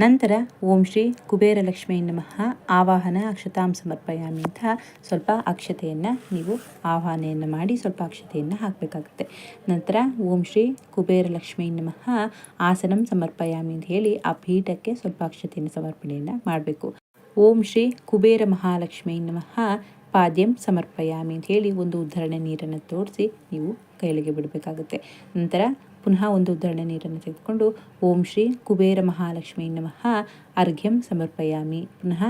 ನಂತರ ಓಂ ಶ್ರೀ ಕುಬೇರ ಲಕ್ಷ್ಮೀ ನಮಃ. ಆವಾಹನ ಅಕ್ಷತಾಂ ಸಮರ್ಪಯಾಮಿ ಅಂತ ಸ್ವಲ್ಪ ಅಕ್ಷತೆಯನ್ನು ನೀವು ಆವಾಹನೆಯನ್ನು ಮಾಡಿ ಸ್ವಲ್ಪ ಅಕ್ಷತೆಯನ್ನು ಹಾಕಬೇಕಾಗುತ್ತೆ. ನಂತರ ಓಂ ಶ್ರೀ ಕುಬೇರ ಲಕ್ಷ್ಮೀ ನಮಃ ಆಸನಂ ಸಮರ್ಪಯಾಮಿ ಅಂತ ಹೇಳಿ ಆ ಪೀಠಕ್ಕೆ ಸ್ವಲ್ಪ ಅಕ್ಷತೆಯನ್ನು ಸಮರ್ಪಣೆಯನ್ನು ಮಾಡಬೇಕು. ಓಂ ಶ್ರೀ ಕುಬೇರ ಮಹಾಲಕ್ಷ್ಮೀ ನಮಃ ಪಾದ್ಯಂ ಸಮರ್ಪಯಾಮಿ ಅಂತ ಹೇಳಿ ಒಂದು ಉದ್ಧರಣೆ ನೀರನ್ನು ತೋರಿಸಿ ನೀವು ಕೈಲಿಗೆ ಬಿಡಬೇಕಾಗುತ್ತೆ. ನಂತರ ಪುನಃ ಒಂದು ಉದ್ಧರಣೆ ನೀರನ್ನು ತೆಗೆದುಕೊಂಡು ಓಂ ಶ್ರೀ ಕುಬೇರ ಮಹಾಲಕ್ಷ್ಮೀ ನಮಃ. ಅರ್ಘ್ಯಂ ಸಮರ್ಪಯಾಮಿ. ಪುನಃ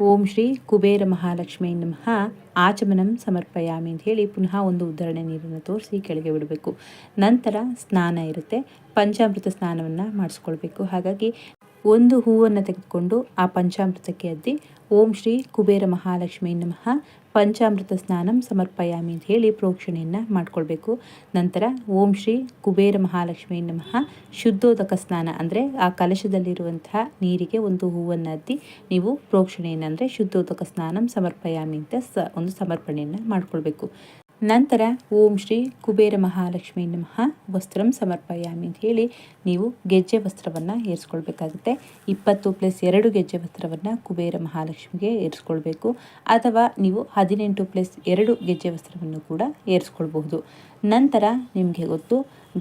ಓಂ ಶ್ರೀ ಕುಬೇರ ಮಹಾಲಕ್ಷ್ಮೀ ನಮಃ. ಆಚಮನಂ ಸಮರ್ಪಯಾಮಿ ಅಂತ ಹೇಳಿ ಪುನಃ ಒಂದು ಉದಾಹರಣೆ ನೀರನ್ನು ತೋರಿಸಿ ಕೆಳಗೆ ಬಿಡಬೇಕು. ನಂತರ ಸ್ನಾನ ಇರುತ್ತೆ. ಪಂಚಾಮೃತ ಸ್ನಾನವನ್ನು ಮಾಡಿಸ್ಕೊಳ್ಬೇಕು. ಹಾಗಾಗಿ ಒಂದು ಹೂವನ್ನು ತೆಗೆದುಕೊಂಡು ಆ ಪಂಚಾಮೃತಕ್ಕೆ ಅದ್ದಿ ಓಂ ಶ್ರೀ ಕುಬೇರ ಮಹಾಲಕ್ಷ್ಮೀ ನಮಃ. ಪಂಚಾಮೃತ ಸ್ನಾನಂ ಸಮರ್ಪಯಾಮಿ ಅಂತ ಹೇಳಿ ಪ್ರೋಕ್ಷಣೆಯನ್ನು ಮಾಡ್ಕೊಳ್ಬೇಕು. ನಂತರ ಓಂ ಶ್ರೀ ಕುಬೇರ ಮಹಾಲಕ್ಷ್ಮೀ ನಮಃ. ಶುದ್ಧೋದಕ ಸ್ನಾನ ಅಂದರೆ ಆ ಕಲಶದಲ್ಲಿರುವಂತಹ ನೀರಿಗೆ ಒಂದು ಹೂವನ್ನು ಹತ್ತಿ ನೀವು ಪ್ರೋಕ್ಷಣೆಯನ್ನು ಅಂದರೆ ಶುದ್ಧೋದಕ ಸ್ನಾನಂ ಸಮರ್ಪಯಾಮಿ ಅಂತ ಸ ಒಂದು ಸಮರ್ಪಣೆಯನ್ನು ಮಾಡ್ಕೊಳ್ಬೇಕು. ನಂತರ ಓಂ ಶ್ರೀ ಕುಬೇರ ಮಹಾಲಕ್ಷ್ಮಿ ನಮಃ. ವಸ್ತ್ರಂ ಸಮರ್ಪಯಾಮಿ ಅಂತ ಹೇಳಿ ನೀವು ಗೆಜ್ಜೆ ವಸ್ತ್ರವನ್ನು ಏರಿಸ್ಕೊಳ್ಬೇಕಾಗುತ್ತೆ. ಇಪ್ಪತ್ತು ಪ್ಲಸ್ ಎರಡು ಗೆಜ್ಜೆ ವಸ್ತ್ರವನ್ನು ಕುಬೇರ ಮಹಾಲಕ್ಷ್ಮಿಗೆ ಏರಿಸ್ಕೊಳ್ಬೇಕು. ಅಥವಾ ನೀವು ಹದಿನೆಂಟು ಪ್ಲಸ್ ಎರಡು ಗೆಜ್ಜೆ ವಸ್ತ್ರವನ್ನು ಕೂಡ ಏರಿಸ್ಕೊಳ್ಬಹುದು. ನಂತರ ನಿಮಗೆ ಗೊತ್ತು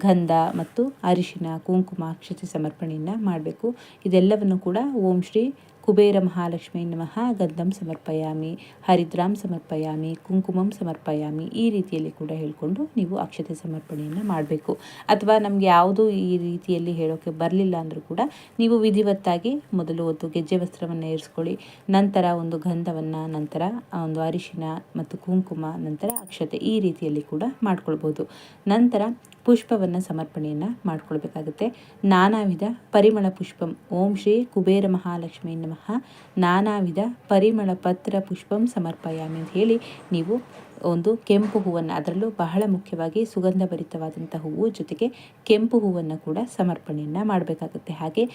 ಗಂಧ ಮತ್ತು ಅರಿಶಿನ, ಕುಂಕುಮ ಅಕ್ಷತೆ ಸಮರ್ಪಣೆಯನ್ನು ಮಾಡಬೇಕು. ಇದೆಲ್ಲವನ್ನು ಕೂಡ ಓಂ ಶ್ರೀ ಕುಬೇರ ಮಹಾಲಕ್ಷ್ಮೀ ನಮಃ. ಗಂಧಂ ಸಮರ್ಪಯಾಮಿ, ಹರಿದ್ರಾಂ ಸಮರ್ಪಯಾಮಿ, ಕುಂಕುಮಂ ಸಮರ್ಪಯಾಮಿ ಈ ರೀತಿಯಲ್ಲಿ ಕೂಡ ಹೇಳಿಕೊಂಡು ನೀವು ಅಕ್ಷತೆ ಸಮರ್ಪಣೆಯನ್ನು ಮಾಡಬೇಕು. ಅಥವಾ ನಮಗೆ ಯಾವುದೂ ಈ ರೀತಿಯಲ್ಲಿ ಹೇಳೋಕ್ಕೆ ಬರಲಿಲ್ಲ ಅಂದರೂ ಕೂಡ ನೀವು ವಿಧಿವತ್ತಾಗಿ ಮೊದಲು ಒಂದು ಗೆಜ್ಜೆ ವಸ್ತ್ರವನ್ನು ಏರಿಸ್ಕೊಳ್ಳಿ. ನಂತರ ಒಂದು ಗಂಧವನ್ನು, ನಂತರ ಒಂದು ಅರಿಶಿನ ಮತ್ತು ಕುಂಕುಮ, ನಂತರ ಅಕ್ಷತೆ ಈ ರೀತಿಯಲ್ಲಿ ಕೂಡ ಮಾಡ್ಕೊಳ್ಬೋದು. ನಂತರ ಪುಷ್ಪವನ್ನು ಸಮರ್ಪಣೆಯನ್ನು ಮಾಡಿಕೊಳ್ಬೇಕಾಗುತ್ತೆ. ನಾನಾ ವಿಧ ಪರಿಮಳ ಪುಷ್ಪಂ. ಓಂ ಶ್ರೀ ಕುಬೇರ ಮಹಾಲಕ್ಷ್ಮೀ ನಮಃ. ನಾನಾ ವಿಧ ಪರಿಮಳ ಪತ್ರ ಪುಷ್ಪಂ ಸಮರ್ಪಯಾಮಿ ಅಂತ ಹೇಳಿ ನೀವು ಒಂದು ಕೆಂಪು ಹೂವನ್ನು, ಅದರಲ್ಲೂ ಬಹಳ ಮುಖ್ಯವಾಗಿ ಸುಗಂಧಭರಿತವಾದಂಥ ಹೂವು ಜೊತೆಗೆ ಕೆಂಪು ಹೂವನ್ನು ಕೂಡ ಸಮರ್ಪಣೆಯನ್ನು ಮಾಡಬೇಕಾಗುತ್ತೆ. ಹಾಗೆ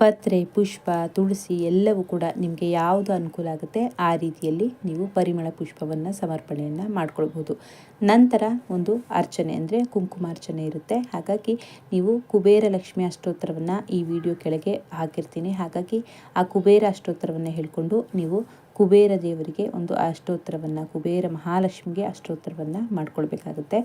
ಪತ್ರೆ, ಪುಷ್ಪ, ತುಳಸಿ ಎಲ್ಲವೂ ಕೂಡ ನಿಮಗೆ ಯಾವುದು ಅನುಕೂಲ ಆಗುತ್ತೆ ಆ ರೀತಿಯಲ್ಲಿ ನೀವು ಪರಿಮಳ ಪುಷ್ಪವನ್ನು ಸಮರ್ಪಣೆಯನ್ನು ಮಾಡ್ಕೊಳ್ಬೋದು ನಂತರ ಒಂದು ಅರ್ಚನೆ ಅಂದರೆ ಕುಂಕುಮಾರ್ಚನೆ ಇರುತ್ತೆ. ಹಾಗಾಗಿ ನೀವು ಕುಬೇರ ಲಕ್ಷ್ಮಿ ಅಷ್ಟೋತ್ತರವನ್ನು ಈ ವಿಡಿಯೋ ಕೆಳಗೆ ಹಾಕಿರ್ತೀನಿ. ಹಾಗಾಗಿ ಆ ಕುಬೇರ ಅಷ್ಟೋತ್ತರವನ್ನು ಹೇಳಿಕೊಂಡು ನೀವು ಕುಬೇರ ದೇವರಿಗೆ ಒಂದು ಅಷ್ಟೋತ್ತರವನ್ನು, ಕುಬೇರ ಮಹಾಲಕ್ಷ್ಮಿಗೆ ಅಷ್ಟೋತ್ತರವನ್ನು ಮಾಡ್ಕೊಳ್ಬೇಕಾಗುತ್ತೆ.